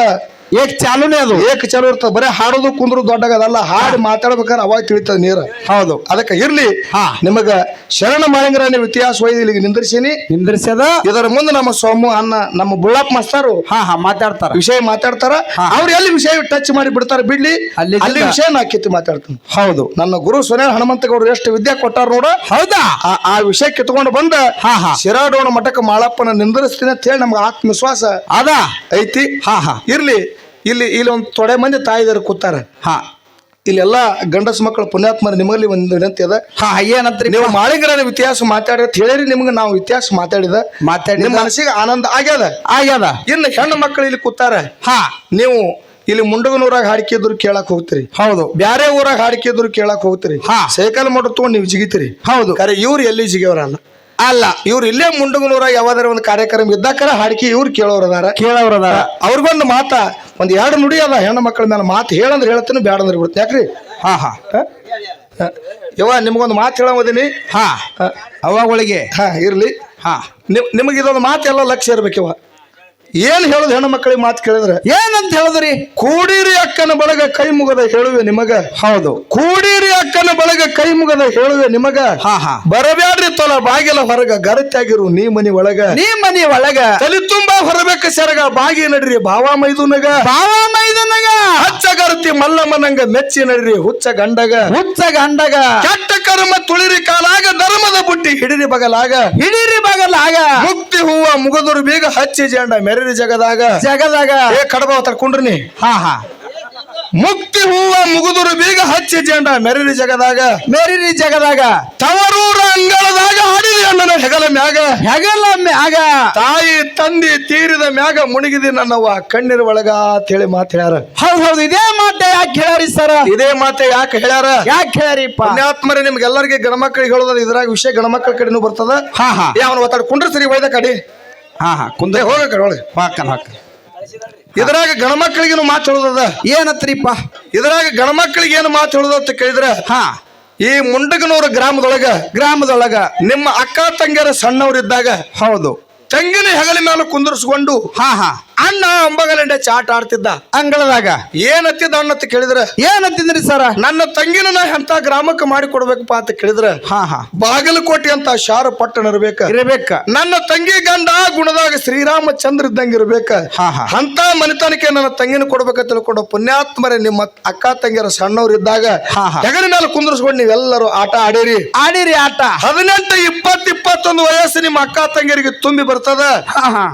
ಏಕ್ ಚಾಲೂನೇ ಅದು. ಏಕ ಚಾಲು ಇರ್ತದೆ. ಬರೀ ಹಾಡೋದು ಕುಂದ್ರು ದೊಡ್ಡಗದಲ್ಲ. ಹಾಡು ಮಾತಾಡ್ಬೇಕಾದ್ರೆ ಅವಾಗ ತಿಳಿತದ ನೀರ. ಹೌದು. ಅದಕ್ಕೆ ಇರ್ಲಿ. ಹಾ. ನಿಮಗ ಶರಣ ಮಾಳಿಂಗರ ನೀವು ಇತಿಹಾಸ ಒಯ್ದು ಇಲ್ಲಿಗೆ ನಿಂದ್ರಿಸೀನಿ. ನಿಂದ್ರಿಸದ ಇದರ ಮುಂದೆ ನಮ್ಮ ಸೋಮು ಅನ್ನ ನಮ್ಮ ಬುಳ್ಳಪ್ಪ ಮಾಸ್ತರು ಹಾ ಹಾ ಮಾತಾಡ್ತಾರ. ವಿಷಯ ಮಾತಾಡ್ತಾರ. ಹಾ. ಅವ್ರು ಎಲ್ಲಿ ವಿಷಯ ಟಚ್ ಮಾಡಿ ಬಿಡ್ತಾರ ಬಿಡ್ಲಿ. ಅಲ್ಲಿ ಅಲ್ಲಿ ವಿಷಯ ನಾ ಕಿತ್ತು ಮಾತಾಡ್ತೀನಿ. ಹೌದು. ನನ್ನ ಗುರು ಸುನೇಲ್ ಹನುಮಂತಗೌಡರು ಎಷ್ಟು ವಿದ್ಯೆ ಕೊಟ್ಟಾರ ನೋಡ. ಹೌದಾ? ಆ ಆ ವಿಷಯ ಕಿತ್ಕೊಂಡು ಬಂದ ಹಾ, ಹಾ. ಶಿರಾಡೋಣ ಮಠಕ್ಕೆ ಮಾಳಪ್ಪನ ನಿಂದಿರಿಸ್ತೀನಿ ಅಂತ ಹೇಳಿ ನಮ್ಗೆ ಆತ್ಮವಿಶ್ವಾಸ ಅದ? ಐತಿ. ಹಾ ಹಾ. ಇರ್ಲಿ. ಇಲ್ಲಿ ಇಲ್ಲಿ ಒಂದು ತೊಡೆ ಮಂದಿ ತಾಯಿದಾರು ಕೂತಾರ. ಹಾ. ಇಲ್ಲೆಲ್ಲ ಗಂಡಸ ಮಕ್ಕಳು ಪುಣ್ಯಾತ್ಮರು ನಿಮ್ಮಲ್ಲಿ ಒಂದು ವಿನಂತಿ ಅದ. ಹಾ ಏನಂತ್ರಿ? ನೀವು ಮಾಳಿಗರ ಇತಿಹಾಸ ಮಾತಾಡಿ ಅಂತ ಹೇಳಿರಿ ನಿಮ್ಗೆ ನಾವು ಇತಿಹಾಸ ಮಾತಾಡಿದ. ಮಾತಾಡಿ ನಿಮ್ಮ ಮನಸ್ಸಿಗೆ ಆನಂದ ಆಗ್ಯದ. ಆಗ್ಯದ. ಇನ್ನು ಹೆಣ್ಣು ಮಕ್ಕಳು ಇಲ್ಲಿ ಕೂತಾರ. ಹಾ. ನೀವು ಇಲ್ಲಿ ಮುಂಡಗನೂರಾಗ ಹಾಡಿಕೆದ್ರು ಕೇಳಕ್ ಹೋಗ್ತೀರಿ. ಹೌದು. ಬ್ಯಾರೆ ಊರಾಗ ಹಾಡಿಕೆದ್ರು ಕೇಳಕ್ ಹೋಗ್ತೀರಿ. ಹಾ. ಸೈಕಲ್ ಮೋಟರ್ ತಗೊಂಡು ನೀವು ಜಿಗಿತೀರಿ. ಹೌದು. ಖರೆ ಇವ್ರು ಎಲ್ಲಿ ಜಿಗಿಯವ್ರಲ್ಲ ಅಲ್ಲ ಇವ್ರು ಇಲ್ಲೇ ಮುಂಡಗನೂರ ಯಾವ್ದಾರ ಒಂದು ಕಾರ್ಯಕ್ರಮ ಇದ್ದಾಕರ ಹಾಡಿಕೆ ಇವ್ರು ಕೇಳೋರು ಅದಾರ. ಕೇಳವ್ರದ ಅವ್ರಿಗೊಂದು ಮಾತ ಒಂದ್ ಎರಡು ನುಡಿ ಅದ ಹೆಣ್ಣು ಮಕ್ಕಳ ಮೇಲೆ ಮಾತು ಹೇಳಂದ್ರೆ ಹೇಳ್ತೀನಿ ಬೇಡ ಅಂದ್ರೆ ಬಿಡುತ್ತೆ ಯಾಕ್ರಿ? ಹಾ ಹಾ. ಯವ್ವ ನಿಮ್ಗೊಂದು ಮಾತು ಹೇಳೋದಿನಿ ಹಾ. ಒಳಗೆ. ಹಾ ಇರ್ಲಿ. ಹಾ. ನಿಮ್ ನಿಮಗೆ ಇದೊಂದು ಮಾತು ಎಲ್ಲ ಲಕ್ಷ್ಯ ಇರ್ಬೇಕಿವ ಏನ್ ಹೇಳುದು ಹೆಣ್ಣು ಮಕ್ಕಳಿಗೆ ಮಾತು ಕೇಳಿದ್ರೆ? ಏನಂತ ಹೇಳಿದ್ರಿ? ಕೂಡಿರಿ ಅಕ್ಕನ ಬಳಗ ಕೈ ಮುಗದ ಹೇಳುವೆ ನಿಮಗ. ಹೌದು. ಕೂಡಿರಿ ಅಕ್ಕನ ಬಳಗ ಕೈ ಮುಗದ ಹೇಳುವೆ ನಿಮಗ. ಹಾ ಹಾ. ಬರಬ್ಯಾಡ್ರಿ ತೊಲ ಬಾಗಿಲ ಹೊರಗ ಗರತ್ಯಾಗಿರು ನೀ ಮನಿ ಒಳಗ. ನೀ ಮನಿ ಒಳಗ. ತಲೆ ತುಂಬಾ ಹೊರಬೇಕು ಸೆರಗ ಬಾಗಿ ನಡ್ರಿ ಭಾವ ಮೈದುನಗ. ಭಾವ ಮೈದನಗ. ಮಲ್ಲಮ್ಮ ಮಲ್ಲಮ್ಮನಂಗ ಮೆಚ್ಚಿ ನಡ್ರಿ ಹುಚ್ಚ ಗಂಡಗ. ಹುಚ್ಚ ಗಂಡಗ. ಕೆಟ್ಟ ಕರ್ಮ ತುಳಿರಿ ಕಾಲಾಗ ಧರ್ಮದ ಬುಟ್ಟಿ ಹಿಡಿರಿ ಬಗಲಾಗ. ಹಿಡಿರಿ ಬಗಲಾಗ. ಮುಕ್ತಿ ಹೂವ ಮುಗದುರು ಬೀಗ ಹಚ್ಚಿ ಜಂಡ ಮೆರರಿ ಜಗದಾಗ. ಜಗದಾಗ. ಏ ಕಡಬ ತಡ್ಕೊಂಡ್ರಿ ಹಾ ಹಾ. ಮುಕ್ತಿ ಹೂವ ಮುಗುದುರು ಬೀಗ ಹಚ್ಚಿ ಜಂಡ ಮೆರಿರಿ ಜಗದಾಗ. ಮೇರಿರಿ ಜಗದಾಗ. ತವರೂರ ಅಂಗಳದಾಗ ಹಾಡಿದಿ ಅಣ್ಣನ ಹೆಗಲ ಮ್ಯಾಗ. ಹೆಗಲ ಮ್ಯಾಗ. ತಾಯಿ ತಂದಿ ತೀರಿದ ಮ್ಯಾಗ ಮುಳುಗಿದಿ ನನ್ನವ್ವ ಕಣ್ಣೀರ್ ಒಳಗ ಅಂತೇಳಿ ಮಾತು ಹೇಳ್ಯಾರ. ಹೌದು ಹೌದು ಇದೇ ಮಾತೆ ಯಾಕೆ ಹೇಳ್ಯಾರಿ ಸರ? ಇದೇ ಮಾತೆ ಯಾಕೆ ಹೇಳ್ಯಾರ? ಯಾಕೆ ಹೇಳ್ಯಾರಿಪ್ಪ? ಪುಣ್ಯಾತ್ಮರೇ ನಿಮ್ಗೆಲ್ಲರಿಗೆ ಗಣಮಕ್ಕಳಿಗೆ ಹೇಳೋದ ಇದ್ರಾಗ ವಿಷಯ ಗಣಮಕ್ಕಳ ಕಡೆನೂ ಬರ್ತದ. ಹಾ ಹಾ. ಯಾವನು ಒತ್ತಾಡ ಕುಂಡ್ರ ಸರಿ ಒಯ್ದ ಕಡಿ. ಹಾ ಹಾ ಕುಂದ್ರೆ ಹೋಗ ಕಡೆ ಒಳಗೆ ಹಾಕನ್ ಹಾಕ ಇದ್ರಾಗ ಗಣಮಕ್ಕಳಿಗೇನು ಮಾತು ಹೇಳೋದದ? ಏನತ್ರಿಪ್ಪ? ಇದ್ರಾಗ ಗಣಮಕ್ಕಳಿಗೆ ಏನು ಮಾತು ಹೇಳೋದ ಅಂತ ಕೇಳಿದ್ರೆ ಹಾ. ಈ ಮುಂಡಗನೂರ ಗ್ರಾಮದೊಳಗ ಗ್ರಾಮದೊಳಗ. ನಿಮ್ಮ ಅಕ್ಕ ತಂಗಿಯರ ಸಣ್ಣವರಿದ್ದಾಗ ಹೌದು. ತಂಗಿನ ಹೆಗಲ ಮೇಲೆ ಕುಂದರ್ಸ್ಕೊಂಡು ಹಾ ಹಾ. ಅಣ್ಣ ಅಂಬಗಲಂಡೆ ಚಾಟ ಆಡ್ತಿದ್ದ. ಅಂಗಳದಾಗ. ಏನತ್ತಿದ್ದ ಅಣ್ಣ ಅಂತ ಕೇಳಿದ್ರ ಏನತ್ತಿದ್ರಿ ಸರ? ನನ್ನ ತಂಗಿನ ನಾ ಎಂತ ಗ್ರಾಮಕ್ಕೆ ಮಾಡಿ ಕೊಡ್ಬೇಕಪ್ಪ ಅಂತ ಕೇಳಿದ್ರ ಹಾ ಹಾ. ಬಾಗಲಕೋಟೆ ಅಂತ ಶಾರ ಪಟ್ಟಣ ಇರ್ಬೇಕ. ಇರಬೇಕ. ನನ್ನ ತಂಗಿ ಗಂಡ ಗುಣದಾಗ ಶ್ರೀರಾಮಚಂದ್ರ ಇದ್ದಂಗ ಇರ್ಬೇಕ. ಹಾ, ಹಾ. ಅಂತ ಮನೆತನಕ್ಕೆ ನನ್ನ ತಂಗಿನ ಕೊಡ್ಬೇಕ ತಿಳ್ಕೊಂಡು ಪುಣ್ಯಾತ್ಮರೇ ನಿಮ್ಮ ಅಕ್ಕ ತಂಗಿಯರ ಸಣ್ಣವ್ರು ಇದ್ದಾಗ ಹಾ, ಹಾ. ಹೆಗಲ ಮೇಲೆ ಕುಂದರ್ಸ್ಕೊಂಡು ನೀವೆಲ್ಲರೂ ಆಟ ಆಡಿರಿ. ಆಡಿರಿ ಆಟ. ಹದಿನೆಂಟು ಇಪ್ಪತ್ ಇಪ್ಪತ್ತೊಂದು ವಯಸ್ಸು ನಿಮ್ಮ ಅಕ್ಕ ತಂಗಿಯರಿಗೆ ತುಂಬಿ ಬರ್ತದ.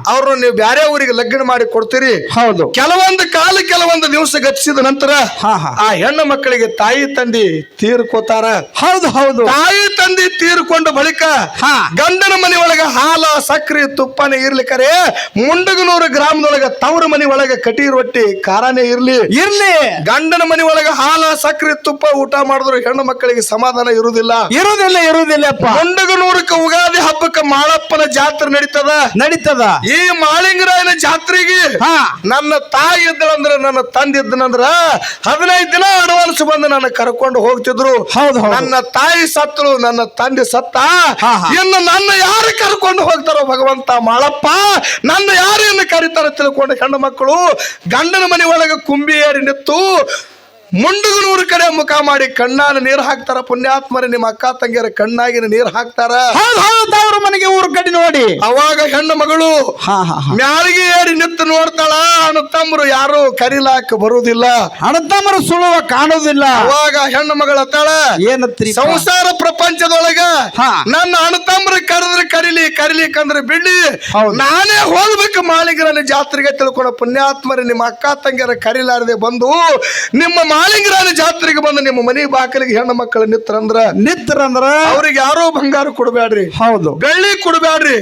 ಅವ್ರನ್ನ ನೀವು ಬ್ಯಾರೆ ಊರಿಗೆ ಲಗ್ನ ಮಾಡಿ ಕೊಡ್ತೀರಿ ಹೌದು. ಕೆಲವೊಂದು ಕಾಲ ಕೆಲವೊಂದು ದಿವಸ ಗತಿಸಿದ ನಂತರ ಹಾ, ಹಾ. ಆ ಹೆಣ್ಣು ಮಕ್ಕಳಿಗೆ ತಾಯಿ ತಂದಿ ತೀರ್ಕೋತಾರ. ಹೌದು ಹೌದು. ತಾಯಿ ತಂದಿ ತೀರ್ಕೊಂಡ ಬಳಿಕ ಹಾ. ಗಂಡನ ಮನೆ ಒಳಗ ಹಾಲ ಸಕ್ರಿ ತುಪ್ಪನೇ ಕರೆ ಮುಂಡಗನೂರು ಗ್ರಾಮದೊಳಗ ತವ್ರ ಮನೆ ಒಳಗ ಕಟಿ ರೊಟ್ಟಿ ಖಾರಾನೇ ಇರ್ಲಿ. ಇರ್ಲಿ. ಗಂಡನ ಮನೆ ಒಳಗ ಹಾಲ ಸಕ್ರಿ ತುಪ್ಪ ಊಟ ಮಾಡಿದ್ರು ಹೆಣ್ಣು ಮಕ್ಕಳಿಗೆ ಸಮಾಧಾನ ಇರುವುದಿಲ್ಲ. ಇರುವುದಿಲ್ಲ ಇರುವುದಿಲ್ಲಪ್ಪ. ಮುಂಡಗನೂರಕ್ಕೆ ಉಗಾದಿ ಹಬ್ಬಕ್ಕೆ ಮಾಳಪ್ಪನ ಜಾತ್ರೆ ನಡೀತದ. ನಡೀತದ. ಈ ಮಾಳಿಂಗರಾಯನ ಜಾತ್ರೆಗೆ ತಾಯಿಗೆ ಹಾ ನನ್ನ ತಾಯಿ ಇದ್ದಳಂದ್ರ ನನ್ನ ತಂದೆ ಇದ್ದನಂದ್ರ ಹದಿನೈದು ದಿನ ಅಡ್ವಾನ್ಸ್ ಬಂದು ನನ್ನ ಕರ್ಕೊಂಡು ಹೋಗ್ತಿದ್ರು ಹೌದು. ನನ್ನ ತಾಯಿ ಸತ್ತಳು ನನ್ನ ತಂದೆ ಸತ್ತ. ಇನ್ನು ನನ್ನ ಯಾರು ಕರ್ಕೊಂಡು ಹೋಗ್ತಾರೋ ಭಗವಂತ ಮಾಳಪ್ಪ ನನ್ನ ಯಾರು ಇನ್ನು ಕರೀತಾರ ತಿಳ್ಕೊಂಡು ಹೆಣ್ಣು ಮಕ್ಕಳು ಗಂಡನ ಮನೆ ಒಳಗೆ ಕುಂಬಿ ಏರಿ ನಿತ್ತು ಮುಂಡುಗನೂರು ಕಡೆ ಮುಖ ಮಾಡಿ ಕಣ್ಣಾನ ನೀರು ಹಾಕ್ತಾರ. ಪುಣ್ಯಾತ್ಮರ ನಿಮ್ಮ ಅಕ್ಕ ತಂಗಿಯರ ಕಣ್ಣಾಗಿನ ನೀರು ಹಾಕ್ತಾರ. ಅವ್ರ ಮನೆಗೆ ಊರ್ ಕಡೆ ನೋಡಿ. ಅವಾಗ ಹೆಣ್ಣು ಮಗಳು ಮ್ಯಾಳಿಗೆ ಏರಿ ನಿಂತು ನೋಡ್ತಾಳ. ಅಣ್ಣ ತಮ್ಮರು ಯಾರು ಕರಿಲಾಕ ಬರುವುದಿಲ್ಲ ಅಣ್ಣತಮ್ಮರು ಸುಳುವ ಕಾಣುವುದಿಲ್ಲ. ಅವಾಗ ಹೆಣ್ಣು ಮಗಳ ತಾಳ ಏನತ್ರಿ ಸಂಸಾರ ಪ್ರಪಂಚದೊಳಗ ಹಾ. ನನ್ನ ಅಣ್ಣ ತಮ್ಮರು ಕರೆದ್ರೆ ಕರಿಲಿ ಕರಿಲಿಕ್ಕಂದ್ರೆ ಬಿಡ್ಲಿ. ಹೌದು. ನಾನೇ ಹೋಗ್ಬೇಕು ಮಾಳಿಂಗರನ್ನ ಜಾತ್ರೆಗೆ ತಿಳ್ಕೊಂಡ ಪುಣ್ಯಾತ್ಮರ ನಿಮ್ಮ ಅಕ್ಕ ತಂಗಿಯರ ಕರಿಲಾರದೆ ಬಂದು ನಿಮ್ಮ ಮಾಳಿಂಗರನ್ನ ಜಾತ್ರೆಗೆ ಬಂದು ನಿಮ್ಮ ಮನೆ ಬಾಕಲಿಗೆ ಹೆಣ್ಣು ಮಕ್ಕಳು ನಿತ್ತರಂದ್ರ ನಿತ್ತರಂದ್ರ ಅವ್ರಿಗೆ ಯಾರೋ ಬಂಗಾರ ಕೊಡಬೇಡ್ರಿ ಹೌದು. ಬೆಳ್ಳಿ ಕೊಡಬೇಡ್ರಿ.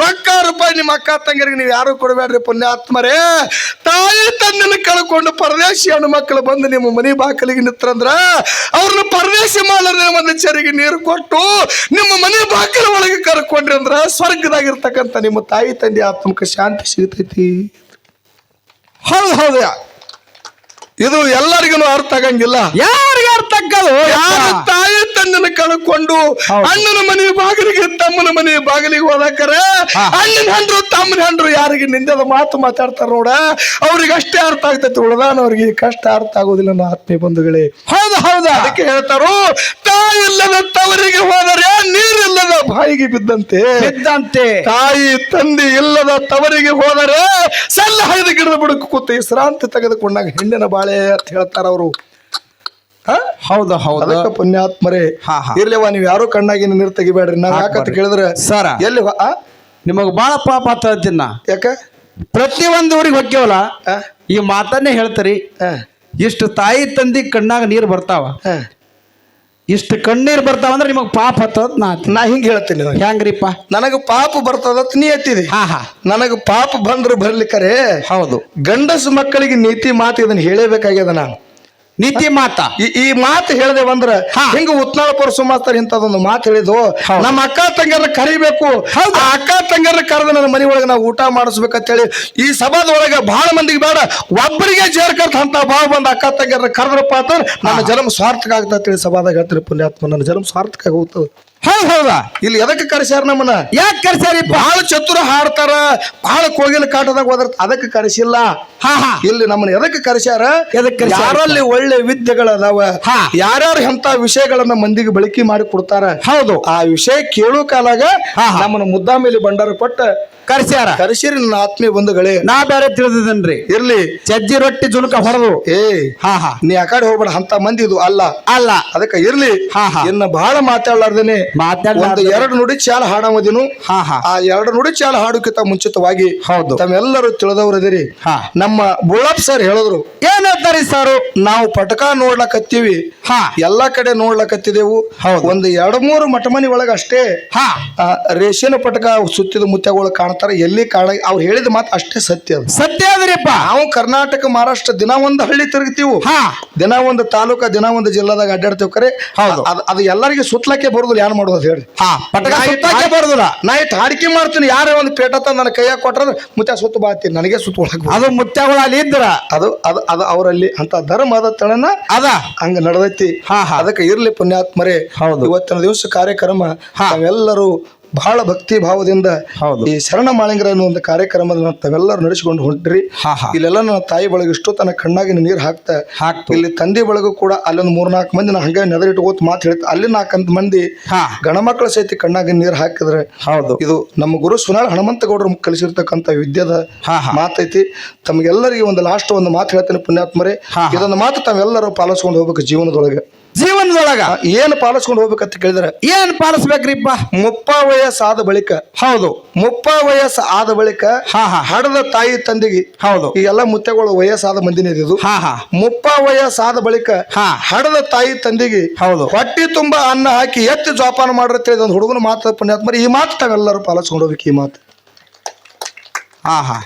ರೊಕ್ಕ ರೂಪಾಯಿ ನಿಮ್ಮ ಅಕ್ಕ ತಂಗಿರಿಗೆ ನೀವು ಯಾರು ಕೊಡಬೇಡ್ರಿ ಪುಣ್ಯಾತ್ಮರೇ? ತಾಯಿ ತಂದೆನ ಕಳ್ಕೊಂಡು ಪರದೇಶಿ ಹೆಣ್ಣು ಮಕ್ಕಳು ಬಂದು ನಿಮ್ಮ ಮನೆ ಬಾಕಲಿಗೆ ನಿತ್ತರಂದ್ರ ಅವ್ರನ್ನ ಪರದೇಶಿ ಮಾಡದೆ ಒಂದು ಚರಿಗೆ ನೀರು ಕೊಟ್ಟು ನಿಮ್ಮ ಮನೆ ಬಾಕಲ ಒಳಗೆ ಕರ್ಕೊಂಡ್ರಿ ಅಂದ್ರ ಸ್ವರ್ಗದಾಗಿರ್ತಕ್ಕಂಥ ನಿಮ್ಮ ತಾಯಿ ತಂದೆ ಆತ್ಮಕ್ಕೆ ಶಾಂತಿ ಸಿಗತೈತಿ. ಹೌದು ಹೌದು. ಇದು ಎಲ್ಲರಿಗೂ ಅರ್ಥ ಆಗಂಗಿಲ್ಲ. ಯಾರಿಗೆ ಅರ್ಥ ಆಗದು ಯಾರು ತಾಯಿ ತಂದೆನ ಕಳ್ಕೊಂಡು ಅಣ್ಣನ ಮನೆ ಬಾಗಿಲಿಗೆ ತಮ್ಮನ ಮನೆ ಬಾಗಿಲಿಗೆ ಹೋದಾಕರ ಅಣ್ಣನ ಹಂಡ್ರು ತಮ್ಮನ ಹಂಡ್ರು ಯಾರಿಗೆ ನಿಂದದ ಮಾತು ಮಾತಾಡ್ತಾರ ನೋಡ. ಅವ್ರಿಗೆ ಅಷ್ಟೇ ಅರ್ಥ ಆಗ್ತೈತಿ ಉಳ್ದಾನವ್ರಿಗೆ ಕಷ್ಟ ಅರ್ಥ ಆಗೋದಿಲ್ಲ ನನ್ನ ಆತ್ಮೀಯ ಬಂಧುಗಳೇ. ಹೌದು ಹೌದು. ಅದಕ್ಕೆ ಹೇಳ್ತಾರು ತಾಯಿ ಇಲ್ಲದ ತವರಿಗೆ ಹೋದರೆ ನೀರಿಲ್ಲದ ಬಾಯಿಗೆ ಬಿದ್ದಂತೆ. ಬಿದ್ದಂತೆ. ತಾಯಿ ತಂದೆ ಇಲ್ಲದ ತವರಿಗೆ ಹೋದರೆ ಸಲ್ಲ ಹೈದ ಗಿಡದ ಬುಡಕ್ಕೆ ಕೂತು ವಿಶ್ರಾಂತಿ ತೆಗೆದುಕೊಂಡಾಗ ಹೆಣ್ಣಿನ ಬಾಳೆ ಅಂತ ಹೇಳ್ತಾರ ಅವರು ಹೌದು ಹೌದು. ಅದಕ್ಕೆ ಪುಣ್ಯಾತ್ಮರೇ ಹಾ, ಹಾ. ಇರ್ಲಿವ ನೀವು ಯಾರು ಕಣ್ಣಾಗಿ ನೀರು ತೆಗಿಬೇಡ್ರಿ. ನಾವ್ ಯಾಕಂತ. ಕೇಳಿದ್ರೆ ಸರ. ಎಲ್ಲಿ ಹೊ- ಆ? ನಿಮಗ್ ಬಾಳ ಪಾಪ ಆತ ನಾ. ಯಾಕ? ಪ್ರತಿ ಒಂದು ಊರಿಗೆ ಹೊಕ್ಕೇವಲ್ಲ ಆ? ಈ ಮಾತನ್ನೇ ಹೇಳ್ತಾರಿ. ಆ, ಇಷ್ಟು ತಾಯಿ ತಂದಿ ಕಣ್ಣಾಗ ನೀರು ಬರ್ತಾವ. ಆ. ಇಷ್ಟು ಕಣ್ಣೀರ್ ಬರ್ತಾವ ಅಂದ್ರೆ ನಿಮಗೆ ಪಾಪ ಹತ್ತದ ನಾ. ನಾ ಹಿಂಗ್ ಹೇಳ್ತೀನಿ ನಿನಗೆ. ಹೆಂಗ್ರಿಪ್ಪ? ನನಗ ಪಾಪ ಬರ್ತದ ನೀ ಎತ್ತಿದಿ. ಹಾ ಹಾ. ನನಗ ಪಾಪ ಬಂದ್ರು ಬರ್ಲಿಕ್ಕರೆ ಹೌದು. ಗಂಡಸು ಮಕ್ಕಳಿಗೆ ನೀತಿ ಮಾತು ಇದನ್ನ ಹೇಳಬೇಕಾಗ್ಯದ ನಾನು. ನೀತಿ ಮಾತ. ಈ ಮಾತು ಹೇಳದೆ ಬಂದ್ರ ಹಾ. ಹಿಂಗ ಉತ್ನಾಳ ಪರಸು ಮಾಸ್ತರ್ ಇಂಥದೊಂದು ಮಾತು ಹೇಳಿದ್ವು ನಮ್ಮ ಅಕ್ಕ ತಂಗಿಯರ ಕರಿಬೇಕು. ಅಕ್ಕ ತಂಗಿಯರ ಕರೆದ ನನ್ನ ಮನೆ ಒಳಗೆ ನಾವು ಊಟ ಮಾಡಿಸ್ಬೇಕಂತೇಳಿ ಈ ಸಭಾದೊಳಗೆ ಬಹಳ ಮಂದಿಗೆ ಬೇಡ. ಒಬ್ಬರಿಗೆ ಜೇರ್ಕರ್ತ ಅಂತ ಭಾವ ಬಂದ ಅಕ್ಕ ತಂಗಿಯರ ಕರೆದ್ರಪ್ಪ ಅಂತ ನನ್ನ ಜನ್ಮ ಸಾರ್ಥಕ ಹೇಳಿ ಸಭಾದಾಗ ಹೇಳ್ತಾರೆ ಪುಣ್ಯಾತ್ಮ. ನನ್ನ ಜನ್ಮ ಸ್ವಾರ್ಥಕ ಹೋಗ್ತದೆ ಹೌದು ಹೌದಾ? ಇಲ್ಲಿ ಎದಕ್ಕೆ ಕರೆಸ್ಯಾರ ನಮ್ಮನ್ನ? ಯಾಕೆ ಕರ್ಸ್ಯಾರಿಪ್ಪ ಬಹಳ ಚತುರ ಹಾಡ್ತಾರ ಬಹಳ ಕೋಗಿಲ ಕಾಟದಾಗ ಹೋದ್ರ ಅದಕ್ಕೆ ಕರೆಸಿಲ್ಲ. ಹಾ ಹಾ. ಇಲ್ಲಿ ನಮ್ಮನ್ನ ಎದಕ್ಕೆ ಕರೆಸ್ಯಾರ? ಎದಕ್ಕೆ ಕರ್ಸ್ಯಾರ? ಯಾರಲ್ಲಿ ಒಳ್ಳೆ ವಿದ್ಯೆಗಳದಾವ ಹಾ. ಯಾರ್ಯಾರು ಎಂತ ವಿಷಯಗಳನ್ನ ಮಂದಿಗೆ ಬಳಕೆ ಮಾಡಿ ಕೊಡ್ತಾರ ಹೌದು. ಆ ವಿಷಯ ಕೇಳೋ ಕಾಲಾಗ ಹಾ, ಹಾ. ನಮ್ಮನ್ನ ಮುದ್ದಾಮೇಲೆ ಬಂಡಾರ ಕೊಟ್ಟ ಕರ್ಸ್ಯಾರ? ಕರೆಸಿರಿ ನನ್ನ ಆತ್ಮೀಯ ಬಂಧುಗಳೇ. ನಾ ಬೇರೆ ತಿಳಿದಿದ್ದೇನ್ರಿ? ಇರ್ಲಿ. ಚಜ್ಜಿ ರೊಟ್ಟಿ ಜುನುಕ ಹೊರದು. ಏ ಹಾ ಹಾ. ನೀ ಆ ಕಡೆ ಹೋಗ್ಬೇಡ ಅಂತ ಮಂದಿ ಇದು ಅಲ್ಲ. ಅಲ್ಲ. ಅದಕ್ಕೆ ಇರ್ಲಿ. ಹಾ, ಹಾ. ಇನ್ನ ಬಹಳ ಮಾತಾಡ್ಲಾರ್ದೇನೆ. ಮಾತಾಡ್ಲಾರ್ದೆ. ಒಂದು ಎರಡು ನುಡಿ ಚಾಲ ಹಾಡಮದಿನು. ಹಾ ಹಾ. ಆ ಎರಡು ನುಡಿ ಚಾಲ ಹಾಡೋಕ್ಕಿಂತ ಮುಂಚಿತವಾಗಿ ಹೌದು. ತಮ್ಮೆಲ್ಲರೂ ತಿಳಿದವರದಿರಿ ಹಾ. ನಮ್ಮ ಬುಳ್ಳಪ್ಪ ಸರ್ ಹೇಳಿದ್ರು. ಏನ್ ಹೇಳ್ತಾರಿ ಸರ್? ನಾವು ಪಟಕ ನೋಡ್ಲಕತ್ತೀವಿ. ಹಾ. ಎಲ್ಲಾ ಕಡೆ ನೋಡ್ಲಕತ್ತಿದೆವು ಹೌದು. ಒಂದು ಎರಡು ಮೂರು ಮಠಮನಿ ಒಳಗ ಅಷ್ಟೇ ಹಾ. ಆ, ರೇಷನ್ ಪಟಕ ಸುತ್ತಿದ ಮುತ್ಯಗಳು ಕಾಣ್ತಾರ ಎಲ್ಲಿ ಕಾಣ ಅವ್ರು ಹೇಳಿದ ಮಾತು ಅಷ್ಟೇ ಸತ್ಯ ಅದು. ಸತ್ಯ ಅದ್ರಿಪ್ಪ ನಾವು ಕರ್ನಾಟಕ ಮಹಾರಾಷ್ಟ್ರ ದಿನ ಒಂದು ಹಳ್ಳಿ ತಿರುಗ್ತೀವಿ. ಹಾ. ದಿನ ಒಂದು ತಾಲೂಕ ದಿನ ಒಂದು ಜಿಲ್ಲಾದಾಗ ಅಡ್ಡಾಡ್ತೀವಿ ಕರೆ. ಹೌದು. ಅದ್- ಅದು ಎಲ್ಲರಿಗೆ ಸುತ್ತಲಕ್ಕೆ ಬರುದಿಲ್ಲ ಏನ್ ಮಾಡೋದು ಹೇಳಿ. ಹಾ ಪಟಕ ನಾ ಇಷ್ಟ್ ಸುತ್ತಾಕೆ ಹಾಡ್- ಬರುದಿಲ್ಲ. ನಾ ಇಟ್ಟು ಹಾಡಿಕೆ ಮಾಡ್ತೀನಿ ಯಾರೇ ಒಂದು ಪೇಟ ತಂದು ನನ್ನ ಕೈಯಾಗ ಕೊಟ್ರ ಮುತ್ಯ ಸುತ್ತ ಬಾತೀನಿ ನನಗೆ ಸುತ್ತ ಒಳಗ ಬರ್ತದೆ. ಅದು ಮುತ್ಯಗಳು ಅಲ್ಲಿ ಇದ್ರ? ಅದು ಅದು ಅದು ಅವರಲ್ಲಿ ಅಂತ ಧರ್ಮದ ತಳನ ಅದ. ಹಂಗ ನಡೆದೈತಿ. ಹಾ, ಹಾ. ಅದಕ್ಕೆ ಇರ್ಲಿ ಪುಣ್ಯಾತ್ಮರೇ. ಹೌದು. ಇವತ್ತಿನ ದಿವಸ ಕಾರ್ಯಕ್ರಮ. ಹಾ. ಬಹಳ ಭಕ್ತಿ ಭಾವದಿಂದ ಹೌದು. ಈ ಶರಣ ಮಾಳಿಂಗರ ಅನ್ನೋ ಒಂದು ಕಾರ್ಯಕ್ರಮದ ತಾವೆಲ್ಲರೂ ನಡೆಸಿಕೊಂಡು ಹೊಂಟ್ರಿ ಹಾ, ಹಾ. ಇಲ್ಲೆಲ್ಲ ನನ್ನ ತಾಯಿ ಬಳಗ ಇಷ್ಟು ತನ್ನ ಕಣ್ಣಾಗಿ ನೀರು ಹಾಕ್ತಾ ಹಾಕ್ತು. ಇಲ್ಲಿ ತಂದೆ ಬಳಗ ಕೂಡ ಅಲ್ಲೊಂದು ಮೂರ್ನಾಲ್ಕು ಮಂದಿ ನಾ ಹಂಗೆ ನೆದರಿಟ್ಕೋತ ಮಾತು ಹೇಳ್ತಾ ಅಲ್ಲಿ ನಾಲ್ಕಂತ ಮಂದಿ ಹಾ. ಗಣಮಕ್ಕಳ ಸಹಿತ ಕಣ್ಣಾಗಿ ನೀರು ಹಾಕಿದ್ರೆ ಹೌದು ಇದು ನಮ್ಮ ಗುರು ಸುನಾಳ್ ಹನುಮಂತಗೌಡರು ಕಲಿಸಿರ್ತಕ್ಕಂಥ ವಿದ್ಯದ ಹಾ, ಹಾ. ಮಾತೈತಿ ತಮಗೆಲ್ಲರಿಗೆ ಒಂದು ಲಾಸ್ಟ್ ಒಂದು ಮಾತು ಹೇಳ್ತೇನೆ ಪುಣ್ಯಾತ್ಮರೇ ಹಾ, ಹಾ. ಇದೊಂದು ಮಾತು ತಾವೆಲ್ಲರೂ ಪಾಲಿಸ್ಕೊಂಡು ಹೋಗ್ಬೇಕು ಜೀವನದೊಳಗೆ ಜೀವನದೊಳಗ ಏನ್ ಪಾಲಿಸ್ಕೊಂಡು ಹೋಗ್ಬೇಕಂತ ಕೇಳಿದ್ರೆ ಏನ್ ಪಾಲಿಸ್ಬೇಕ್ರಿಪ್ಪ ಮುಪ್ಪ ವಯಸ್ಸಾದ ಬಳಿಕ ಹೌದು ಮುಪ್ಪ ವಯಸ್ಸು ಆದ ಬಳಿಕ ಹಾ, ಹಾ. ಹಡದ ತಾಯಿ ತಂದೆಗೆ ಹೌದು ಈಗೆಲ್ಲ ಮುತ್ತೆಗಳು ವಯಸ್ಸಾದ ಮಂದಿನೇ ಇದು ಹಾ ಹಾ ಮುಪ್ಪ ವಯಸ್ಸಾದ ಬಳಿಕ ಹಾ. ಹಡದ ತಾಯಿ ತಂದೆಗೆ ಹೌದು. ಹೊಟ್ಟಿ ತುಂಬಾ ಅನ್ನ ಹಾಕಿ ಎತ್ತಿ ಜೋಪಾನ ಮಾಡಿರ್ತೇವೆ ಒಂದು ಹುಡುಗನ ಮಾತು ಪುಣ್ಯಾತ್ಮರಿ ಈ ಮಾತು ತಾವೆಲ್ಲರೂ ಪಾಲಿಸ್ಕೊಂಡು ಹೋಗ್ಬೇಕು ಈ ಮಾತು ಹಾ ಹಾ?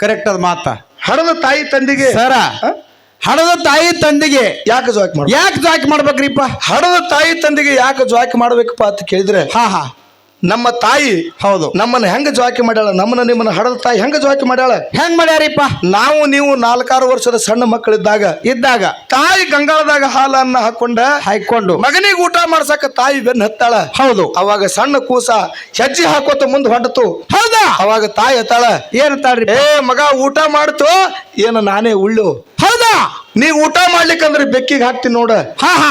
ಕರೆಕ್ಟ್ ಅದ ಮಾತ ಹಡದ ತಾಯಿ ತಂದೆಗೆ ಸರ? ಹಡದ ತಾಯಿ ತಂದೆಗೆ ಯಾಕೆ ಜಾಕ್ ಮಾಡ ಯಾಕೆ ಜಾಕ್ ಮಾಡ್ಬೇಕ್ರಿಪ್ಪ? ಹಡದ ತಾಯಿ ತಂದೆಗೆ ಯಾಕೆ ಜಾಕ್ ಮಾಡ್ಬೇಕಪ್ಪ ಅಂತ ಕೇಳಿದ್ರೆ ಹಾ ಹಾ. ನಮ್ಮ ತಾಯಿ ಹೌದು. ನಮ್ಮನ್ನ ಹೆಂಗ ಜಾಕಿ ಮಾಡ್ಯಾಳ? ನಮ್ಮನ್ನ ನಿಮ್ಮನ್ನ ಹಡದ ತಾಯಿ ಹೆಂಗ ಜಾಕಿ ಮಾಡ್ಯಾಳ? ಹೆಂಗ್ ಮಾಡ್ಯಾರಿಪ್ಪ? ನಾವು ನೀವು ನಾಲ್ಕಾರು ವರ್ಷದ ಸಣ್ಣ ಮಕ್ಕಳಿದ್ದಾಗ ಇದ್ದಾಗ ತಾಯಿ ಗಂಗಾಳದಾಗ ಹಾಲನ್ನ ಹಾಕೊಂಡ ಹಾಕೊಂಡು ಮಗನಿಗೆ ಊಟ ಮಾಡ್ಸಕ ತಾಯಿ ಬೆನ್ನ ಹತ್ತಾಳ. ಹೌದು. ಅವಾಗ ಸಣ್ಣ ಕೂಸ ಹೆಜ್ಜೆ ಹಾಕೋತ ಮುಂದ್ ಹೊಂಟತು. ಹೌದಾ? ಅವಾಗ ತಾಯಿ ಹತ್ತಾಳ ಏನಂತಾಳ್ರಿ ಏ ಮಗ ಊಟ ಮಾಡ್ತು. ಏನು ನಾನೇ ಉಳ್ಳು. ಹೌದಾ? ನೀ ಊಟ ಮಾಡ್ಲಿಕ್ಕಂದ್ರೆ ಬೆಕ್ಕಿಗೆ ಹಾಕ್ತಿ ನೋಡ.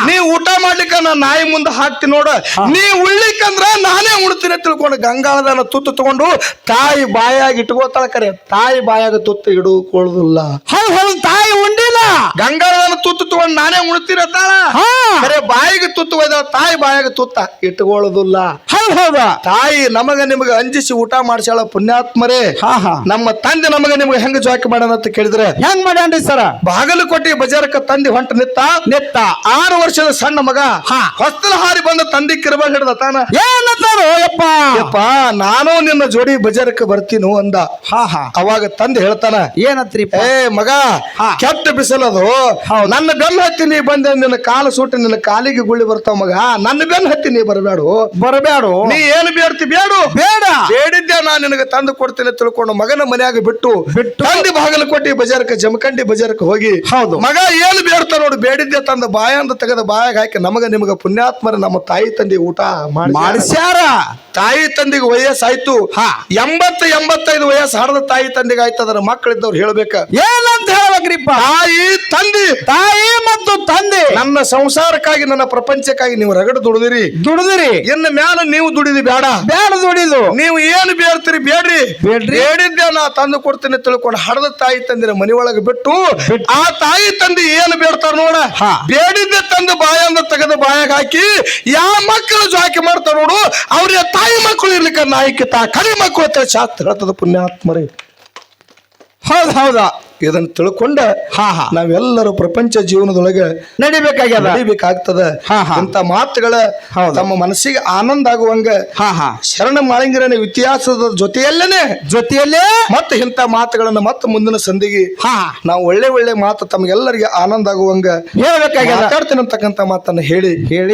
ನೀ ಊಟ ಮಾಡ್ಲಿಕ್ಕ ನಾ ನಾಯಿ ಮುಂದೆ ಹಾಕ್ತಿ ನೋಡ. ನೀ ಉಳ್ಲಿಕ್ಕಂದ್ರ ನಾನೇ ಉಣ್ತೀನಿ ತಿಳ್ಕೊಂಡು ಗಂಗಾಳದನ ತುತ್ತು ತಗೊಂಡು ತಾಯಿ ಬಾಯಾಗಿ ಇಟ್ಕೋತಾಳ ಕರೆ. ತಾಯಿ ಬಾಯಾಗ ತುತ್ತು ಇಡುಕೊಳ್ಳೋದಿಲ್ಲ ಹೌದು ಹೌದು ತಾಯಿ ಉಂಡಿಲ್ಲ. ಗಂಗಾಳದನ ತುತ್ತು ತಗೊಂಡು ನಾನೇ ಉಣ್ತೀನಿ ತಾಳ ಅರೆ ಕರೆ ಬಾಯಿಗೆ ತುತ್ತು ಹೋದ ತಾಯಿ ಬಾಯಾಗ ತುತ್ತ ಇಟ್ಕೊಳ್ಳೋದಿಲ್ಲ ಹೌದು ಹೌದಾ. ತಾಯಿ ನಮಗ ನಿಮಗೆ ಅಂಜಿಸಿ ಊಟ ಮಾಡ್ಸ್ಯಾಳ ಪುಣ್ಯಾತ್ಮರೇ. ಹಾ ಹಾ. ನಮ್ಮ ತಂದೆ ನಮಗ ನಿಮ್ಗೆ ಹೆಂಗ ಜಾಕಿ ಮಾಡ್ಯಾನ ಅಂತ ಕೇಳಿದ್ರೆ ಹೆಂಗ್ ಮಾಡ್ಯಾನ್ರಿ ಸರ? ಬಾಗಲಕೋಟೆ ಬಜಾರಕ್ಕ ತಂದಿ ಹೊಂಟ ನಿತ್ತ? ನೆತ್ತ. ಆರು ವರ್ಷದ ಸಣ್ಣ ಮಗ. ಹಾ. ಹೊಸ್ತಲ ಹಾರಿ ಬಂದ ತಂದಿ ಕಿರಬ ಹಿಡ್ದ ತಾನ? ಏನಪ್ಪ ಯಪ್ಪ. ನಾನು ನಿನ್ನ ಜೋಡಿ ಬಜಾರಕ್ಕೆ ಬರ್ತೀನು ಅಂದ. ಹಾ ಹಾ. ಅವಾಗ ತಂದೆ ಹೇಳ್ತಾನ ಏನತ್ರಿ ಏ ಮಗ. ಕೆಟ್ಟ ಬಿಸಿಲದು. ನನ್ನ ಬೆನ್ನ ಹತ್ತಿ ನೀ ಬಂದೆ ನಿನ್ನ ಕಾಲು ಸುಟ್ಟು ನಿನ್ನ ಕಾಲಿಗೆ ಗುಳ್ಳಿ ಬರ್ತಾವ ಮಗ. ನನ್ನ ಬೆನ್ನ ಹತ್ತಿ ನೀ ಬರಬೇಡ ಬರಬೇಡು ನೀ ಏನು ಬೇಡ್ತಿ ಬೇಡು. ಬೇಡ. ಬೇಡಿದ್ದೆ ನಾನು ನಿನಗೆ ತಂದು ಕೊಡ್ತೇನೆ ತಿಳ್ಕೊಂಡು ಮಗನ ಮನೆಯಾಗ ಬಿಟ್ಟು ಬಿಟ್ಟು? ತಂದಿ ಬಾಗಲಕೋಟೆ ಬಜಾರಕ್ಕೆ ಜಮಖಂಡಿ ಬಜಾರಕ್ಕೆ ಹೋಗಿ ಹೌದು. ಮಗ ಏನು ಬೇಡ್ತಾ ನೋಡು ಬೇಡಿದ್ದೆ ತಂದ ಬಾಯಂದ ತೆಗೆದ ಬಾಯಾಗ ಹಾಕಿ ನಮಗ ನಿಮಗ ಪುಣ್ಯಾತ್ಮರ ನಮ್ಮ ತಾಯಿ ತಂದೆ ಊಟ ಮಾಡಿ ಮಾಡಿಸ್ಯಾರ ತಾಯಿ ತಂದೆಗೆ ವಯಸ್ಸಾಯ್ತು ಹಾ. ಎಂಬತ್ತು ಎಂಬತ್ತೈದು ವಯಸ್ಸು ಹಡದ ತಾಯಿ ತಂದೆಗೆ ಆಯ್ತದ್ರ ಮಕ್ಕಳಿದ್ದವ್ರು ಹೇಳ್ಬೇಕ ಏನಂತ ಹೇಳ್ಬೇಕ್ರಿಪ್ಪ ತಾಯಿ ತಂದೆ. ತಾಯಿ ಮತ್ತು ತಂದೆ. ನನ್ನ ಸಂಸಾರಕ್ಕಾಗಿ ನನ್ನ ಪ್ರಪಂಚಕ್ಕಾಗಿ ನೀವು ರಗಡ ದುಡಿದಿರಿ. ದುಡಿದಿರಿ. ಇನ್ನು ಮ್ಯಾಲ ನೀವು ದುಡಿದಿ ಬೇಡ ಬೇಡ ದುಡಿದು. ನೀವು ಏನು ಬೇಡ್ತೀರಿ ಬೇಡ್ರಿ. ಬೇಡ್ರಿ. ಬೇಡಿದ್ದೆ ನಾ ತಂದು ಕೊಡ್ತೀನಿ ತಿಳ್ಕೊಂಡು ಹಡದ ತಾಯಿ ತಂದಿರ ಮನಿ ಒಳಗೆ ಬಿಟ್ಟು. ಆ ತಾಯಿ ತಂದೆ ಏನು ಬೇಡ್ತಾರ ನೋಡ. ಬೇಡಿದ್ದೆ ತಂದು ಬಾಯಂದ ತೆಗೆದು ಬಾಯಾಗ ಹಾಕಿ ಯಾವ ಮಕ್ಕಳು ಜಾಕಿ ಮಾಡ್ತಾರ ನೋಡು ಅವ್ರಿಗೆ ತಾಯಿ ಮಕ್ಕಳು ಇರ್ಲಿಕ್ಕೆ ನಾಯಕಿ ತಾ ಕರಿ ಮಕ್ಕಳು ಶಾಸ್ತ್ರ ಹೇಳ್ತದ ಪುಣ್ಯಾತ್ಮರಿ. ಹೌದ್ ಹೌದಾ. ಇದನ್ನ ತಿಳ್ಕೊಂಡ ಹಾ ಹಾ. ನಾವೆಲ್ಲರೂ ಪ್ರಪಂಚ ಜೀವನದೊಳಗೆ ನಡಿಬೇಕಾಗ್ಯದ. ನಡಿಬೇಕಾಗ್ತದ. ಇಂಥ ಮಾತುಗಳ. ತಮ್ಮ ಮನಸ್ಸಿಗೆ ಆನಂದ ಆಗುವಂಗ ಶರಣ ಮಾಳಿಂಗರನ ಇತಿಹಾಸದ ಜೊತೆಯಲ್ಲೇನೆ ಜೊತೆಯಲ್ಲೇ ಮತ್ತೆ ಇಂಥ ಮಾತುಗಳನ್ನ ಮತ್ತೆ ಮುಂದಿನ ಸಂದಿಗೆ ಹಾ. ನಾವು ಒಳ್ಳೆ ಒಳ್ಳೆ ಮಾತು ತಮಗೆಲ್ಲರಿಗೆ ಆನಂದ ಆಗುವಂಗ ಹೇಳ್ಬೇಕಾಗ್ಯದ. ಮಾತಾಡ್ತೇನೆ ಅಂತಕ್ಕಂಥ ಮಾತನ್ನ ಹೇಳಿ ಹೇಳಿ.